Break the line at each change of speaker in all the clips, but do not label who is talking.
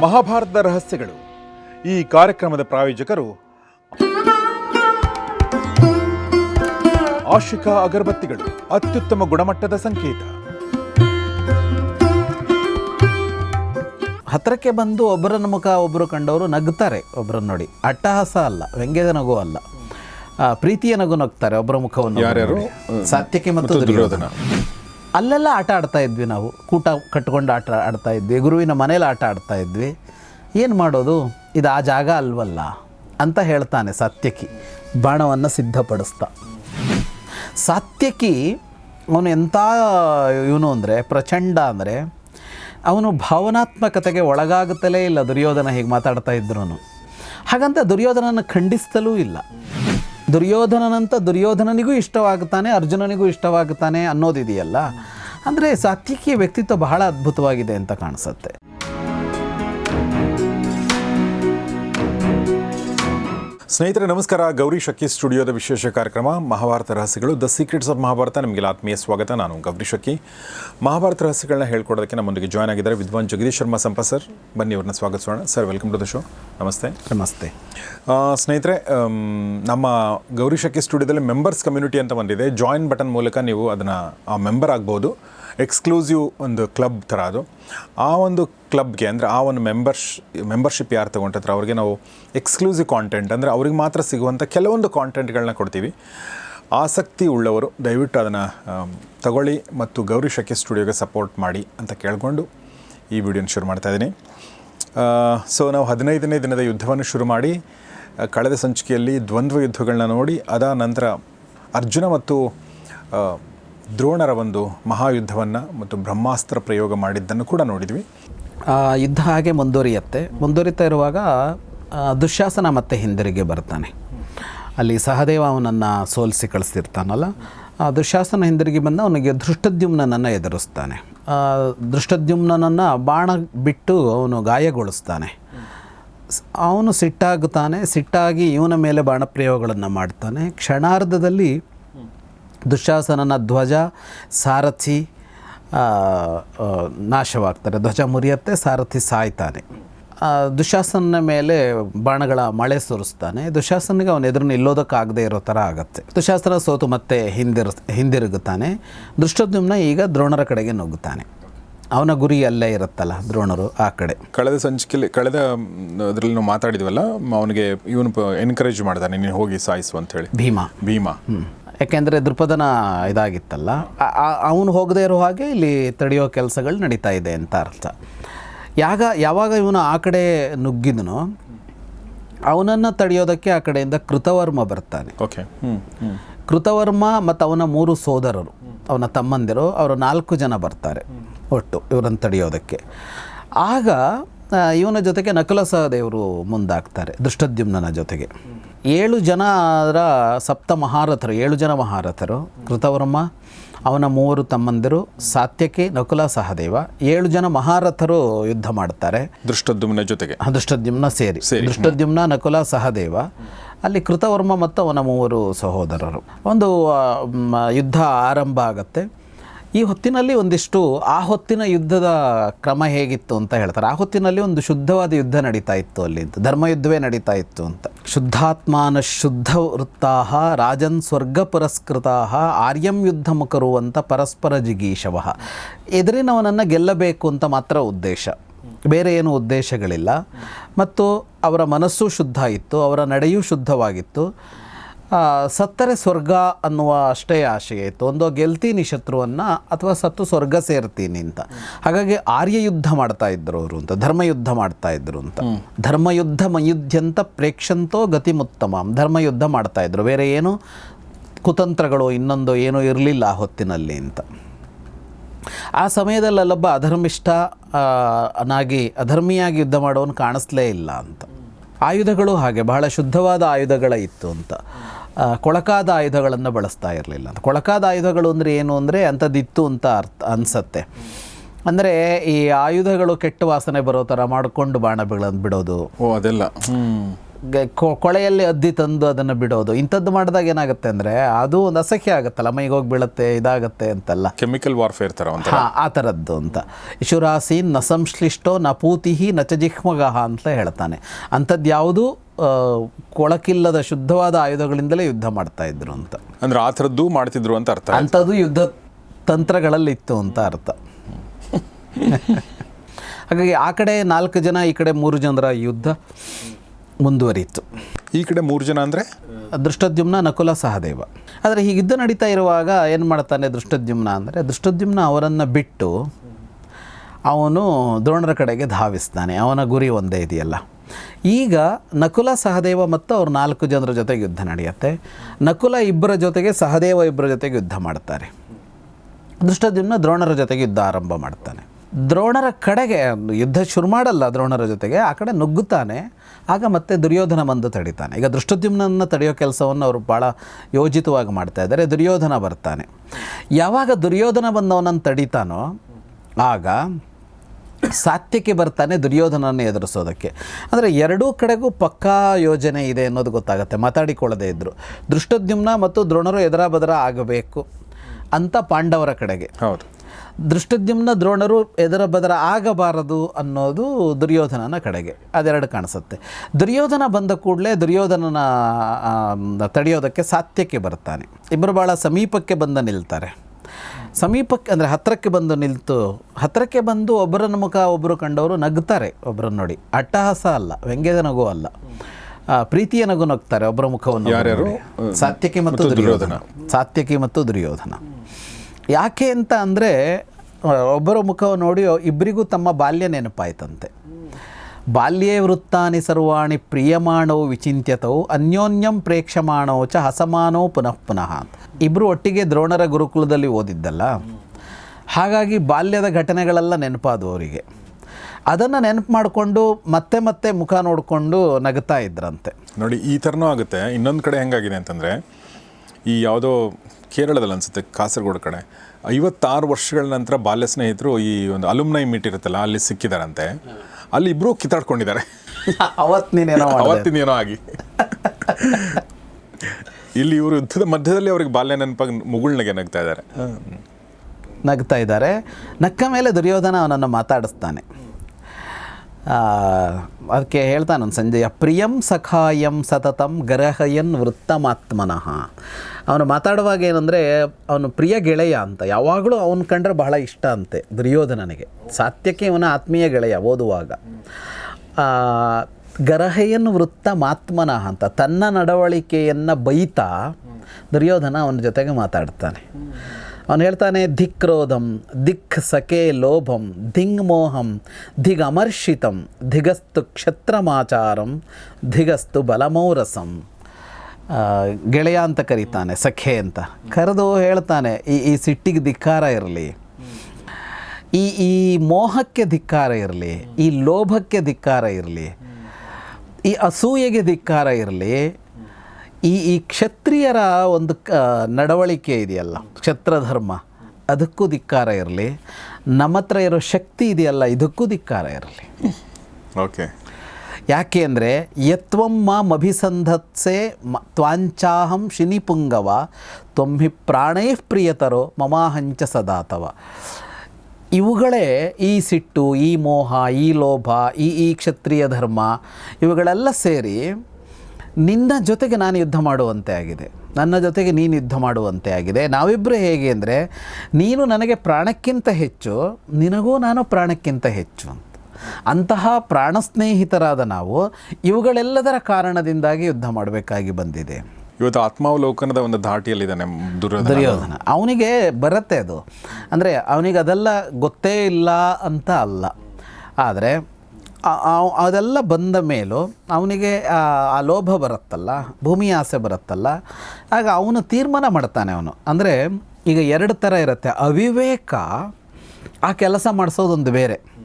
ಮಹಾಭಾರತದ ರಹಸ್ಯಗಳು. ಈ ಕಾರ್ಯಕ್ರಮದ ಪ್ರಾಯೋಜಕರು ಆಶಿಕಾ ಅಗರಬತ್ತಿಗಳು ಅತ್ಯುತ್ತಮ ಗುಣಮಟ್ಟದ ಸಂಕೇತ.
ಹತ್ತಿರಕ್ಕೆ ಬಂದು ಒಬ್ಬರನ್ನ ಮುಖ ಒಬ್ಬರು ಕಂಡವರು ನಗ್ತಾರೆ ಒಬ್ಬರನ್ನ ನೋಡಿ. ಅಟ್ಟಹಾಸ ಅಲ್ಲ ವ್ಯಂಗ್ಯದ ನಗು ಅಲ್ಲ. ಪ್ರೀತಿಯ ನಗು ನಗ್ತಾರೆ ಒಬ್ಬರ ಮುಖವನ್ನು? ನೋಡಿ. ಮತ್ತು ದುರ್ಯೋಧನ. ಅಲ್ಲೆಲ್ಲ ಆಟ ಆಡ್ತಾ ಇದ್ವಿ ನಾವು. ಕೂಟ ಕಟ್ಕೊಂಡು ಆಟ ಆಡ್ತಾ ಇದ್ವಿ. ಗುರುವಿನ ಮನೇಲಿ ಆಟ ಆಡ್ತಾ ಇದ್ವಿ. ಏನು ಮಾಡೋದು? ಇದು ಆ ಜಾಗ ಅಲ್ವಲ್ಲ ಅಂತ ಹೇಳ್ತಾನೆ ಸಾತ್ಯಕಿ. ಬಾಣವನ್ನು ಸಿದ್ಧಪಡಿಸ್ತಾ. ಸಾತ್ಯಕಿ ಅವನು ಎಂಥ ಇವನು ಅಂದರೆ, ಪ್ರಚಂಡ ಅಂದರೆ, ಅವನು ಭಾವನಾತ್ಮಕತೆಗೆ ಒಳಗಾಗುತ್ತಲೇ ಇಲ್ಲ. ದುರ್ಯೋಧನ ಹೀಗೆ ಮಾತಾಡ್ತಾ ಇದ್ರು ಹಾಗಂತ ದುರ್ಯೋಧನನ ಖಂಡಿಸ್ತಲೂ ಇಲ್ಲ. ದುರ್ಯೋಧನನಂತ ದುರ್ಯೋಧನನಿಗೂ ಇಷ್ಟವಾಗುತ್ತಾನೆ ಅರ್ಜುನನಿಗೂ ಇಷ್ಟವಾಗುತ್ತಾನೆ ಅನ್ನೋದಿದೆಯಲ್ಲ? ಅಂದರೆ ಸಾತ್ವಿಕಿಯ ವ್ಯಕ್ತಿತ್ವ ಬಹಳ ಅದ್ಭುತವಾಗಿದೆ ಅಂತ ಕಾಣಿಸುತ್ತೆ.
ಸ್ನೇಹಿತರೆ ನಮಸ್ಕಾರ. ಗೌರಿ ಶಕ್ಕಿ ಸ್ಟುಡಿಯೋದ ವಿಶೇಷ ಕಾರ್ಯಕ್ರಮ ಮಹಾಭಾರತ ರಹಸ್ಯಗಳು ದ ಸೀಕ್ರೆಟ್ಸ್ ಆಫ್ ಮಹಾಭಾರತ. ನಿಮಗೆ ಆತ್ಮೀಯ ಸ್ವಾಗತ. ನಾನು ಗೌರಿ ಶಕ್ಕಿ ಮಹಾಭಾರತ ರಹಸ್ಯಗಳನ್ನ ಹೇಳ್ಕೊಡೋದಕ್ಕೆ ನಮ್ಮೊಂದಿಗೆ ಜಾಯ್ನ್ ಆಗಿದ್ದಾರೆ ವಿದ್ವಾನ್ ಜಗದೀಶ್ ಶರ್ಮಾ ಸಂಪ ಸರ್. ಬನ್ನಿ ಅವ್ರನ್ನ ಸ್ವಾಗತಿಸೋಣ. Sir welcome to the show ನಮಸ್ತೆ.
ನಮಸ್ತೆ.
ಸ್ನೇಹಿತರೆ ನಮ್ಮ ಗೌರಿ ಶಕ್ಕಿ ಸ್ಟುಡಿಯೋದಲ್ಲಿ ಮೆಂಬರ್ಸ್ ಕಮ್ಯುನಿಟಿ ಅಂತ ಒಂದಿದೆ. ಜಾಯಿನ್ ಬಟನ್ ಮೂಲಕ ನೀವು ಅದನ್ನು ಆ ಮೆಂಬರ್ ಆಗ್ಬೋದು. ಎಕ್ಸ್ಕ್ಲೂಸಿವ್ ಒಂದು ಕ್ಲಬ್ ಥರ ಅದು. ಆ ಒಂದು ಕ್ಲಬ್ಗೆ ಅಂದರೆ ಆ ಒಂದು ಮೆಂಬರ್ಶ್ ಮೆಂಬರ್ಶಿಪ್ ಯಾರು ತೊಗೊಂಡಿರ್ತಾರೆ ಅವ್ರಿಗೆ ನಾವು ಎಕ್ಸ್ಕ್ಲೂಸಿವ್ ಕಾಂಟೆಂಟ್ ಅಂದರೆ ಅವ್ರಿಗೆ ಮಾತ್ರ ಸಿಗುವಂಥ ಕೆಲವೊಂದು ಕಾಂಟೆಂಟ್ಗಳನ್ನ ಕೊಡ್ತೀವಿ. ಆಸಕ್ತಿ ಉಳ್ಳವರು ದಯವಿಟ್ಟು ಅದನ್ನು ತಗೊಳ್ಳಿ ಮತ್ತು ಗೌರಿ ಶಕೆ ಸ್ಟುಡಿಯೋಗೆ ಸಪೋರ್ಟ್ ಮಾಡಿ ಅಂತ ಕೇಳಿಕೊಂಡು ಈ ವಿಡಿಯೋನ ಶುರು ಮಾಡ್ತಾ ಇದ್ದೀನಿ. ಸೊ ನಾವು ಹದಿನೈದನೇ ದಿನದ ಯುದ್ಧವನ್ನು ಶುರು ಮಾಡಿ ಕಳೆದ ಸಂಚಿಕೆಯಲ್ಲಿ ದ್ವಂದ್ವ ಯುದ್ಧಗಳನ್ನ ನೋಡಿ ಅದಾದ ನಂತರ ಅರ್ಜುನ ಮತ್ತು ದ್ರೋಣರ ಒಂದು ಮಹಾಯುದ್ಧವನ್ನು ಮತ್ತು ಬ್ರಹ್ಮಾಸ್ತ್ರ ಪ್ರಯೋಗ ಮಾಡಿದ್ದನ್ನು ಕೂಡ ನೋಡಿದ್ವಿ.
ಯುದ್ಧ ಹಾಗೆ ಮುಂದುವರಿಯುತ್ತೆ. ಮುಂದುವರಿತಾ ಇರುವಾಗ ದುಶ್ಯಾಸನ ಮತ್ತೆ ಹಿಂದಿರುಗಿ ಬರ್ತಾನೆ. ಅಲ್ಲಿ ಸಹದೇವ ಅವನನ್ನು ಸೋಲಿಸಿ ಕಳಿಸ್ತಿರ್ತಾನಲ್ಲ, ಆ ದುಶ್ಯಾಸನ ಹಿಂದಿರುಗಿ ಬಂದ ಅವನಿಗೆ ಧೃಷ್ಟದ್ಯುಮ್ನನ್ನು ಎದುರಿಸ್ತಾನೆ. ದೃಷ್ಟದ್ಯುಮ್ನನ್ನು ಬಾಣ ಬಿಟ್ಟು ಅವನು ಗಾಯಗೊಳಿಸ್ತಾನೆ. ಅವನು ಸಿಟ್ಟಾಗುತ್ತಾನೆ, ಸಿಟ್ಟಾಗಿ ಇವನ ಮೇಲೆ ಬಾಣಪ್ರಯೋಗಗಳನ್ನು ಮಾಡ್ತಾನೆ. ಕ್ಷಣಾರ್ಧದಲ್ಲಿ ದುಶ್ಯಾಸನನ ಧ್ವಜ, ಸಾರಥಿ ನಾಶವಾಗ್ತಾರೆ. ಧ್ವಜ ಮುರಿಯತ್ತೆ, ಸಾರಥಿ ಸಾಯ್ತಾನೆ. ಆ, ದುಶ್ಯಾಸನ ಮೇಲೆ ಬಾಣಗಳ ಮಳೆ ಸುರಿಸ್ತಾನೆ. ದುಶಾಸನಿಗೆ ಅವನ ಎದುರು ನಿಲ್ಲೋದಕ್ಕಾಗದೇ ಇರೋ ಥರ ಆಗುತ್ತೆ. ದುಶಾಸನ ಸೋತು ಮತ್ತೆ ಹಿಂದಿರು ಹಿಂದಿರುಗುತ್ತಾನೆ. ದೃಷ್ಟದ್ಯುಮ್ನ ಈಗ ದ್ರೋಣರ ಕಡೆಗೆ ನುಗ್ಗುತ್ತಾನೆ. ಅವನ ಗುರಿ ಅಲ್ಲೇ ಇರುತ್ತಲ್ಲ ದ್ರೋಣರು ಆ ಕಡೆ.
ಕಳೆದ ಸಂಚಿಕೆಯಲ್ಲಿ ಕಳೆದ ಅದರಲ್ಲಿ ನಾವು ಮಾತಾಡಿದ್ವಲ್ಲ ಅವನಿಗೆ ಇವನು ಎನ್ಕರೇಜ್ ಮಾಡ್ತಾನೆ ನೀನು ಹೋಗಿ ಸಾಯಿಸು ಅಂತ ಹೇಳಿ
ಭೀಮ.
ಭೀಮ
ಯಾಕೆಂದರೆ ದೃಪದನ ಇದಾಗಿತ್ತಲ್ಲ. ಅವನು ಹೋಗದೇ ಇರೋ ಹಾಗೆ ಇಲ್ಲಿ ತಡೆಯೋ ಕೆಲಸಗಳು ನಡೀತಾ ಇದೆ ಅಂತ ಅರ್ಥ. ಯಾಗ ಯಾವಾಗ ಇವನು ಆ ಕಡೆ ನುಗ್ಗಿದನೋ ಅವನನ್ನು ತಡೆಯೋದಕ್ಕೆ ಆ ಕಡೆಯಿಂದ ಕೃತವರ್ಮ ಬರ್ತಾನೆ.
ಓಕೆ
ಕೃತವರ್ಮ ಮತ್ತು ಅವನ ಮೂರು ಸೋದರರು ಅವನ ತಮ್ಮಂದಿರು ಅವರು ನಾಲ್ಕು ಜನ ಬರ್ತಾರೆ ಒಟ್ಟು ಇವರನ್ನು ತಡೆಯೋದಕ್ಕೆ. ಆಗ ಇವನ ಜೊತೆಗೆ ನಕುಲ ಸಹದೇವರು ಮುಂದಾಗ್ತಾರೆ ದೃಷ್ಟದ್ಯುಮ್ನ ಜೊತೆಗೆ. ಏಳು ಜನ ಅದರ ಸಪ್ತ ಮಹಾರಥರು ಏಳು ಜನ ಮಹಾರಥರು ಕೃತವರ್ಮ ಅವನ ಮೂವರು ತಮ್ಮಂದಿರು ಸಾತ್ಯಕಿ ನಕುಲ ಸಹದೇವ. ಏಳು ಜನ ಮಹಾರಥರು ಯುದ್ಧ ಮಾಡುತ್ತಾರೆ
ದೃಷ್ಟದ್ಯುಮ್ನ ಜೊತೆಗೆ.
ದೃಷ್ಟದ್ಯುಮ್ನ ಸೇರಿ. ದೃಷ್ಟದ್ಯುಮ್ನ ನಕುಲ ಸಹದೇವ. ಅಲ್ಲಿ ಕೃತವರ್ಮ ಮತ್ತು ಅವನ ಮೂವರು ಸಹೋದರರು. ಒಂದು ಯುದ್ಧ ಆರಂಭ ಆಗತ್ತೆ. ಈ ಹೊತ್ತಿನಲ್ಲಿ ಒಂದಿಷ್ಟು, ಆ ಹೊತ್ತಿನ ಯುದ್ಧದ ಕ್ರಮ ಹೇಗಿತ್ತು ಅಂತ ಹೇಳ್ತಾರೆ. ಆ ಹೊತ್ತಿನಲ್ಲಿ ಒಂದು ಶುದ್ಧವಾದ ಯುದ್ಧ ನಡೀತಾ ಇತ್ತು ಅಲ್ಲಿ ಧರ್ಮಯುದ್ಧವೇ ನಡೀತಾ ಇತ್ತು ಅಂತ. ಶುದ್ಧಾತ್ಮಾನ ಶುದ್ಧ ವೃತ್ತಾ ರಾಜನ್ ಸ್ವರ್ಗ ಪುರಸ್ಕೃತಾ ಆರ್ಯಂ ಯುದ್ಧ ಮುಖರು ಅಂತ ಪರಸ್ಪರ ಜಿಗೀಶವ ಎದುರಿನವನನ್ನು ಗೆಲ್ಲಬೇಕು ಅಂತ ಮಾತ್ರ ಉದ್ದೇಶ. ಬೇರೆ ಏನು ಉದ್ದೇಶಗಳಿಲ್ಲ. ಮತ್ತು ಅವರ ಮನಸ್ಸು ಶುದ್ಧ ಇತ್ತು, ಅವರ ನಡೆಯೂ ಶುದ್ಧವಾಗಿತ್ತು. ಸತ್ತರೆ ಸ್ವರ್ಗ ಅನ್ನುವ ಅಷ್ಟೇ ಆಶಯ ಇತ್ತು. ಒಂದು ಗೆಲ್ತೀನಿ ಶತ್ರುವನ್ನು ಅಥವಾ ಸತ್ತು ಸ್ವರ್ಗ ಸೇರ್ತೀನಿ ಅಂತ. ಹಾಗಾಗಿ ಆರ್ಯ ಯುದ್ಧ ಮಾಡ್ತಾ ಇದ್ರು ಅವರು ಅಂತ ಧರ್ಮಯುದ್ಧ ಮಾಡ್ತಾ ಇದ್ರು ಅಂತ. ಧರ್ಮಯುದ್ಧ ಮಯುದ್ಧಂತ ಪ್ರೇಕ್ಷಂತೋ ಗತಿಮುತ್ತಮ ಧರ್ಮಯುದ್ಧ ಮಾಡ್ತಾ ಇದ್ರು. ಬೇರೆ ಏನು? ಕುತಂತ್ರಗಳು ಇನ್ನೊಂದು ಏನೂ ಇರಲಿಲ್ಲ ಆ ಹೊತ್ತಿನಲ್ಲಿ ಅಂತ. ಆ ಸಮಯದಲ್ಲಿ ಅಲ್ಲೊಬ್ಬ ಅಧರ್ಮಿಷ್ಠ ಅನಾಗಿ ಅಧರ್ಮಿಯಾಗಿ ಯುದ್ಧ ಮಾಡೋನು ಕಾಣಿಸ್ಲೇ ಇಲ್ಲ ಅಂತ. ಆಯುಧಗಳು ಹಾಗೆ ಬಹಳ ಶುದ್ಧವಾದ ಆಯುಧಗಳ ಇತ್ತು ಅಂತ. ಕೊಳಕಾದ ಆಯುಧಗಳನ್ನು ಬಳಸ್ತಾ ಇರಲಿಲ್ಲ ಅಂತ. ಕೊಳಕಾದ ಆಯುಧಗಳು ಅಂದರೆ ಏನು ಅಂದರೆ ಅಂಥದ್ದಿತ್ತು ಅಂತ ಅರ್ಥ ಅನಿಸತ್ತೆ. ಅಂದರೆ ಈ ಆಯುಧಗಳು ಕೆಟ್ಟ ವಾಸನೆ ಬರೋ ಥರ ಮಾಡಿಕೊಂಡು ಬಾಣ ಬಿಡೋದು.
ಓ, ಅದೆಲ್ಲ.
ಕೊಳೆಯಲ್ಲಿ ಅದ್ದಿ ತಂದು ಅದನ್ನು ಬಿಡೋದು. ಇಂಥದ್ದು ಮಾಡಿದಾಗ ಏನಾಗುತ್ತೆ ಅಂದರೆ ಅದು ಒಂದು ಅಸಹ್ಯ ಆಗುತ್ತಲ್ಲ. ಮೈಗೆ ಹೋಗಿ ಬೀಳುತ್ತೆ ಇದಾಗುತ್ತೆ ಅಂತೆಲ್ಲ.
ಕೆಮಿಕಲ್ ವಾರ್ಫೇರ್ ಥರ
ಹಾಂ ಆ ಥರದ್ದು ಅಂತ. ಶುರಾಸೀನ್ನ ಸಂಶ್ಲಿಷ್ಟೋ ನ ಪೂತಿಹಿ ನ ಅಂತ ಹೇಳ್ತಾನೆ. ಅಂಥದ್ದು ಯಾವುದು? ಕೊಳಕಿಲ್ಲದ ಶುದ್ಧವಾದ ಆಯುಧಗಳಿಂದಲೇ ಯುದ್ಧ ಮಾಡ್ತಾ ಇದ್ರು ಅಂತ.
ಅಂದ್ರೆ ಆ ಥರದ್ದು ಮಾಡ್ತಿದ್ರು ಅಂತ ಅರ್ಥ
ಅಂಥದ್ದು ಯುದ್ಧ ತಂತ್ರಗಳಲ್ಲಿ ಇತ್ತು ಅಂತ ಅರ್ಥ. ಹಾಗಾಗಿ ಆ ಕಡೆ ನಾಲ್ಕು ಜನ ಈ ಕಡೆ ಮೂರು ಜನರ ಯುದ್ಧ. ಮುಂದುವರಿಯಿತು.
ಈ ಕಡೆ ಮೂರು ಜನ ಅಂದರೆ?
ದೃಷ್ಟದ್ಯುಮ್ನ ನಕುಲ ಸಹದೇವ. ಆದರೆ ಈ ಯುದ್ಧ ನಡೀತಾ ಇರುವಾಗ ಏನು ಮಾಡ್ತಾನೆ ದೃಷ್ಟದ್ಯುಮ್ನ ಅಂದರೆ ದೃಷ್ಟದ್ಯುಮ್ನ ಅವರನ್ನು ಬಿಟ್ಟು ಅವನು ದ್ರೋಣರ ಕಡೆಗೆ ಧಾವಿಸ್ತಾನೆ. ಅವನ ಗುರಿ ಒಂದೇ ಇದೆಯಲ್ಲ. ಈಗ ನಕುಲ ಸಹದೇವ ಮತ್ತು ಅವ್ರ ನಾಲ್ಕು ಜನರ ಜೊತೆಗೆ ಯುದ್ಧ ನಡೆಯುತ್ತೆ. ನಕುಲ ಇಬ್ಬರ ಜೊತೆಗೆ ಸಹದೇವ ಇಬ್ಬರ ಜೊತೆಗೆ ಯುದ್ಧ ಮಾಡ್ತಾರೆ. ದೃಷ್ಟದ್ಯುಮ್ನ ದ್ರೋಣರ ಜೊತೆಗೆ ಯುದ್ಧ ಆರಂಭ ಮಾಡ್ತಾನೆ. ದ್ರೋಣರ ಕಡೆಗೆ ಯುದ್ಧ ಶುರು ಮಾಡಲ್ಲ ದ್ರೋಣರ ಜೊತೆಗೆ, ಆ ಕಡೆ ನುಗ್ಗುತ್ತಾನೆ, ಆಗ ಮತ್ತೆ ದುರ್ಯೋಧನ ಬಂದು ತಡಿತಾನೆ. ಈಗ ದೃಷ್ಟದ್ಯುಮ್ನನ್ನು ತಡೆಯೋ ಕೆಲಸವನ್ನು ಅವರು ಭಾಳ ಯೋಜಿತವಾಗಿ ಮಾಡ್ತಾ ಇದ್ದಾರೆ. ದುರ್ಯೋಧನ ಬರ್ತಾನೆ. ಯಾವಾಗ ದುರ್ಯೋಧನ ಬಂದವನನ್ನು ತಡಿತಾನೋ, ಆಗ ಸಾತ್ಯಕ್ಕೆ ಬರ್ತಾನೆ ದುರ್ಯೋಧನನ್ನು ಎದುರಿಸೋದಕ್ಕೆ. ಅಂದರೆ ಎರಡೂ ಕಡೆಗೂ ಪಕ್ಕಾ ಯೋಜನೆ ಇದೆ ಅನ್ನೋದು ಗೊತ್ತಾಗುತ್ತೆ. ಮಾತಾಡಿಕೊಳ್ಳದೇ ಇದ್ದರು ದೃಷ್ಟದ್ಯುಮ್ನ ಮತ್ತು ದ್ರೋಣರು ಎದರ ಬದರ ಆಗಬೇಕು ಅಂತ ಪಾಂಡವರ ಕಡೆಗೆ.
ಹೌದು.
ದೃಷ್ಟದ್ಯುಮ್ನ ದ್ರೋಣರು ಎದರ ಬದರ ಆಗಬಾರದು ಅನ್ನೋದು ದುರ್ಯೋಧನನ ಕಡೆಗೆ. ಅದೆರಡು ಕಾಣಿಸುತ್ತೆ. ದುರ್ಯೋಧನ ಬಂದ ಕೂಡಲೇ ದುರ್ಯೋಧನನ ತಡೆಯೋದಕ್ಕೆ ಸಾತ್ಯಕ್ಕೆ ಬರ್ತಾನೆ ಇಬ್ಬರು ಭಾಳ ಸಮೀಪಕ್ಕೆ ಬಂದು ನಿಲ್ತಾರೆ. ಸಮೀಪಕ್ಕೆ ಅಂದರೆ ಹತ್ತಿರಕ್ಕೆ ಬಂದು ನಿಲ್ತು ಹತ್ತಿರಕ್ಕೆ ಬಂದು ಒಬ್ಬರನ್ನ ಮುಖ ಒಬ್ಬರು ಕಂಡವರು ನಗ್ತಾರೆ ಒಬ್ಬರನ್ನ ನೋಡಿ. ಅಟ್ಟಹಾಸ ಅಲ್ಲ ವ್ಯಂಗ್ಯದ ನಗು ಅಲ್ಲ. ಪ್ರೀತಿಯ ನಗು ನಗ್ತಾರೆ ಒಬ್ಬರ ಮುಖವನ್ನು ಸಾತ್ಯಕ್ಕೆ ಸಾತ್ಯಕಿ ಮತ್ತು ದುರ್ಯೋಧನ. ಸಾತ್ಯಕಿ ಮತ್ತು ದುರ್ಯೋಧನ. ಯಾಕೆ ಅಂತ ಅಂದರೆ ಒಬ್ಬರ ಮುಖ ನೋಡಿ ಇಬ್ಬರಿಗೂ ತಮ್ಮ ಬಾಲ್ಯ ನೆನಪಾಯ್ತಂತೆ. ಬಾಲ್ಯೇ ವೃತ್ತಾನಿ ಸರ್ವಾಣಿ ಪ್ರಿಯಮಾಣವು ವಿಚಿಂತ್ಯತವು ಅನ್ಯೋನ್ಯಂ ಪ್ರೇಕ್ಷಮಾಣವು ಚ ಹಸಮಾನೋ ಪುನಃ ಪುನಃ ಇಬ್ಬರು ಒಟ್ಟಿಗೆ ದ್ರೋಣರ ಗುರುಕುಲದಲ್ಲಿ ಓದಿದ್ದಲ್ಲ. ಹಾಗಾಗಿ ಬಾಲ್ಯದ ಘಟನೆಗಳೆಲ್ಲ ನೆನಪಾದವು ಅವರಿಗೆ. ಅದನ್ನು ನೆನಪು ಮಾಡಿಕೊಂಡು ಮತ್ತೆ ಮತ್ತೆ ಮುಖ ನೋಡಿಕೊಂಡು ನಗ್ತಾ ಇದ್ರಂತೆ.
ನೋಡಿ, ಈ ಥರನೂ ಆಗುತ್ತೆ. ಇನ್ನೊಂದು ಕಡೆ ಹೆಂಗಾಗಿದೆ ಅಂತಂದರೆ, ಈ ಯಾವುದೋ ಕೇರಳದಲ್ಲಿ ಅನಿಸುತ್ತೆ ಕಾಸರಗೋಡು ಕಡೆ. ಐವತ್ತಾರು ವರ್ಷಗಳ ನಂತರ ಬಾಲ್ಯ ಸ್ನೇಹಿತರು ಈ ಒಂದು ಅಲುಮ್ನೈ ಮೀಟ್ ಇರುತ್ತಲ್ಲ ಅಲ್ಲಿ ಸಿಕ್ಕಿದಾರಂತೆ. ಅಲ್ಲಿ ಇಬ್ಬರು ಕಿತ್ತಾಡ್ಕೊಂಡಿದ್ದಾರೆ.
ಅವತ್ತು ನೀನೇನೋ ಮಾಡಿದೆ.
ಅವತ್ತಿನೇನೋ ಆಗಿ. ಇಲ್ಲಿ ಇವರು ಯುದ್ಧದ ಮಧ್ಯದಲ್ಲಿ ಅವ್ರಿಗೆ ಬಾಲ್ಯ ನೆನಪಾಗಿ ಮುಗುಳ್ನಗೆ ನಗ್ತಾ ಇದ್ದಾರೆ.
ನಗ್ತಾ ಇದ್ದಾರೆ. ನಕ್ಕ ಮೇಲೆ ದುರ್ಯೋಧನ ಅವನನ್ನು ಮಾತಾಡಿಸ್ತಾನೆ. ಅದಕ್ಕೆ ಹೇಳ್ತಾನೆ ಸಂಜೆಯ, ಪ್ರಿಯಂ ಸಖಾಯಂ ಸತತಂ ಗರಹಯನ್ ವೃತ್ತಮಾತ್ಮನಃ. ಅವನು ಮಾತಾಡುವಾಗ ಏನಂದರೆ, ಅವನು ಪ್ರಿಯ ಗೆಳೆಯ ಅಂತ, ಯಾವಾಗಲೂ ಅವನು ಕಂಡ್ರೆ ಬಹಳ ಇಷ್ಟ ಅಂತೆ ದುರ್ಯೋಧನನಿಗೆ. ಸಾತ್ಯಕ್ಕೆ ಇವನ ಆತ್ಮೀಯ ಗೆಳೆಯ ಓದುವಾಗ. ಗರಹಯನ್ ವೃತ್ತ ಮಾತ್ಮನಃ ಅಂತ, ತನ್ನ ನಡವಳಿಕೆಯನ್ನು ಬೈತಾ ದುರ್ಯೋಧನ ಅವನ ಜೊತೆಗೆ ಮಾತಾಡ್ತಾನೆ. ಅವನು ಹೇಳ್ತಾನೆ ಧಿಕ್ರೋಧಂ ದಿಕ್ ಸಖೇ ಲೋಭಂ ಧಿಂಗ್ ಮೋಹಂ ಧಿಗ್ ಅಮರ್ಷಿತಂ ಧಿಗಸ್ತು ಕ್ಷತ್ರಮಾಚಾರಂ ಧಿಗಸ್ತು ಬಲಮೌರಸಂ. ಗೆಳೆಯ ಅಂತ ಕರೀತಾನೆ, ಸಖೆ ಅಂತ. ಕರೆದು ಹೇಳ್ತಾನೆ, ಈ ಈ ಸಿಟ್ಟಿಗೆ ಧಿಕ್ಕಾರ ಇರಲಿ. ಈ ಈ ಮೋಹಕ್ಕೆ ಧಿಕ್ಕಾರ ಇರಲಿ, ಈ ಲೋಭಕ್ಕೆ ಧಿಕ್ಕಾರ ಇರಲಿ, ಈ ಅಸೂಯೆಗೆ ಧಿಕ್ಕಾರ ಇರಲಿ ಈ ಈ ಕ್ಷತ್ರಿಯರ ಒಂದು ಕ ನಡವಳಿಕೆ ಇದೆಯಲ್ಲ ಕ್ಷತ್ರಧರ್ಮ ಅದಕ್ಕೂ ಧಿಕ್ಕಾರ ಇರಲಿ. ನಮ್ಮ ಹತ್ರ ಇರೋ ಶಕ್ತಿ ಇದೆಯಲ್ಲ ಇದಕ್ಕೂ ಧಿಕ್ಕಾರ ಇರಲಿ.
ಓಕೆ.
ಯಾಕೆ ಅಂದರೆ ಯತ್ವಂ ಮಾಂ ಅಭಿಸಂಧತ್ಸೆ ಮ ತ್ವಾಂಚಾಹಂ ಶಿನಿಪುಂಗವ ತೊಂಬಿ ಪ್ರಾಣೈ ಪ್ರಿಯತರೋ ಮಮಾಹಂಚ ಸದಾತವ. ಇವುಗಳೇ ಈ ಸಿಟ್ಟು ಈ ಮೋಹ ಈ ಲೋಭ ಈ ಈ ಕ್ಷತ್ರಿಯ ಧರ್ಮ ಇವುಗಳೆಲ್ಲ ಸೇರಿ ನಿನ್ನ ಜೊತೆಗೆ ನಾನು ಯುದ್ಧ ಮಾಡುವಂತೆ ಆಗಿದೆ. ನನ್ನ ಜೊತೆಗೆ ನೀನು ಯುದ್ಧ ಮಾಡುವಂತೆ ಆಗಿದೆ. ನಾವಿಬ್ಬರು ಹೇಗೆ ಅಂದರೆ ನೀನು ನನಗೆ ಪ್ರಾಣಕ್ಕಿಂತ ಹೆಚ್ಚು ನಿನಗೂ ನಾನು ಪ್ರಾಣಕ್ಕಿಂತ ಹೆಚ್ಚು ಅಂತ. ಅಂತಹ ಪ್ರಾಣ ಸ್ನೇಹಿತರಾದ ನಾವು ಇವುಗಳೆಲ್ಲದರ ಕಾರಣದಿಂದಾಗಿ ಯುದ್ಧ ಮಾಡಬೇಕಾಗಿ ಬಂದಿದೆ.
ಇವತ್ತು ಆತ್ಮಾವಲೋಕನದ ಒಂದು ಧಾಟಿಯಲ್ಲಿದ್ದಾನೆ ದುರ್ಯೋಧನ.
ಅವನಿಗೆ ಬರುತ್ತೆ ಅದು. ಅಂದರೆ ಅವನಿಗೆ ಅದೆಲ್ಲ ಗೊತ್ತೇ ಇಲ್ಲ ಅಂತ ಅಲ್ಲ. ಆದರೆ ಅದೆಲ್ಲ ಬಂದ ಮೇಲೂ ಅವನಿಗೆ ಆ ಲೋಭ ಬರುತ್ತಲ್ಲ, ಭೂಮಿ ಆಸೆ ಬರುತ್ತಲ್ಲ, ಆಗ ಅವನು ತೀರ್ಮಾನ ಮಾಡ್ತಾನೆ ಅವನು. ಅಂದರೆ ಈಗ ಎರಡು ಥರ ಇರುತ್ತೆ. ಅವಿವೇಕ ಆ ಕೆಲಸ ಮಾಡಿಸೋದೊಂದು ಬೇರೆ.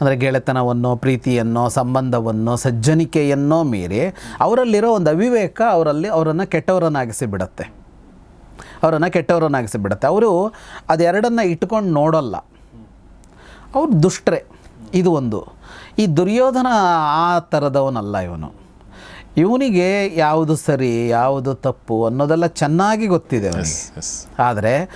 ಅಂದರೆ ಗೆಳೆತನವನ್ನು, ಪ್ರೀತಿಯನ್ನು, ಸಂಬಂಧವನ್ನು, ಸಜ್ಜನಿಕೆಯನ್ನೋ ಮೀರಿ ಅವರಲ್ಲಿರೋ ಒಂದು ಅವಿವೇಕ ಅವರಲ್ಲಿ ಅವರನ್ನು ಕೆಟ್ಟವರನ್ನಾಗಿಸಿ ಬಿಡುತ್ತೆ. ಅವರನ್ನು ಕೆಟ್ಟವರನ್ನಾಗಿಸಿ ಬಿಡುತ್ತೆ. ಅವರು ಅದೆರಡನ್ನು ಇಟ್ಕೊಂಡು ನೋಡೋಲ್ಲ. ಅವ್ರು ದುಷ್ಟ್ರೆ. ಇದು ಒಂದು. ಈ ದುರ್ಯೋಧನ ಆ ಥರದವನಲ್ಲ ಇವನು. ಇವನಿಗೆ ಯಾವುದು ಸರಿ ಯಾವುದು ತಪ್ಪು ಅನ್ನೋದೆಲ್ಲ ಚೆನ್ನಾಗಿ ಗೊತ್ತಿದೆ ಅವನಿಗೆ. ಆದರೆ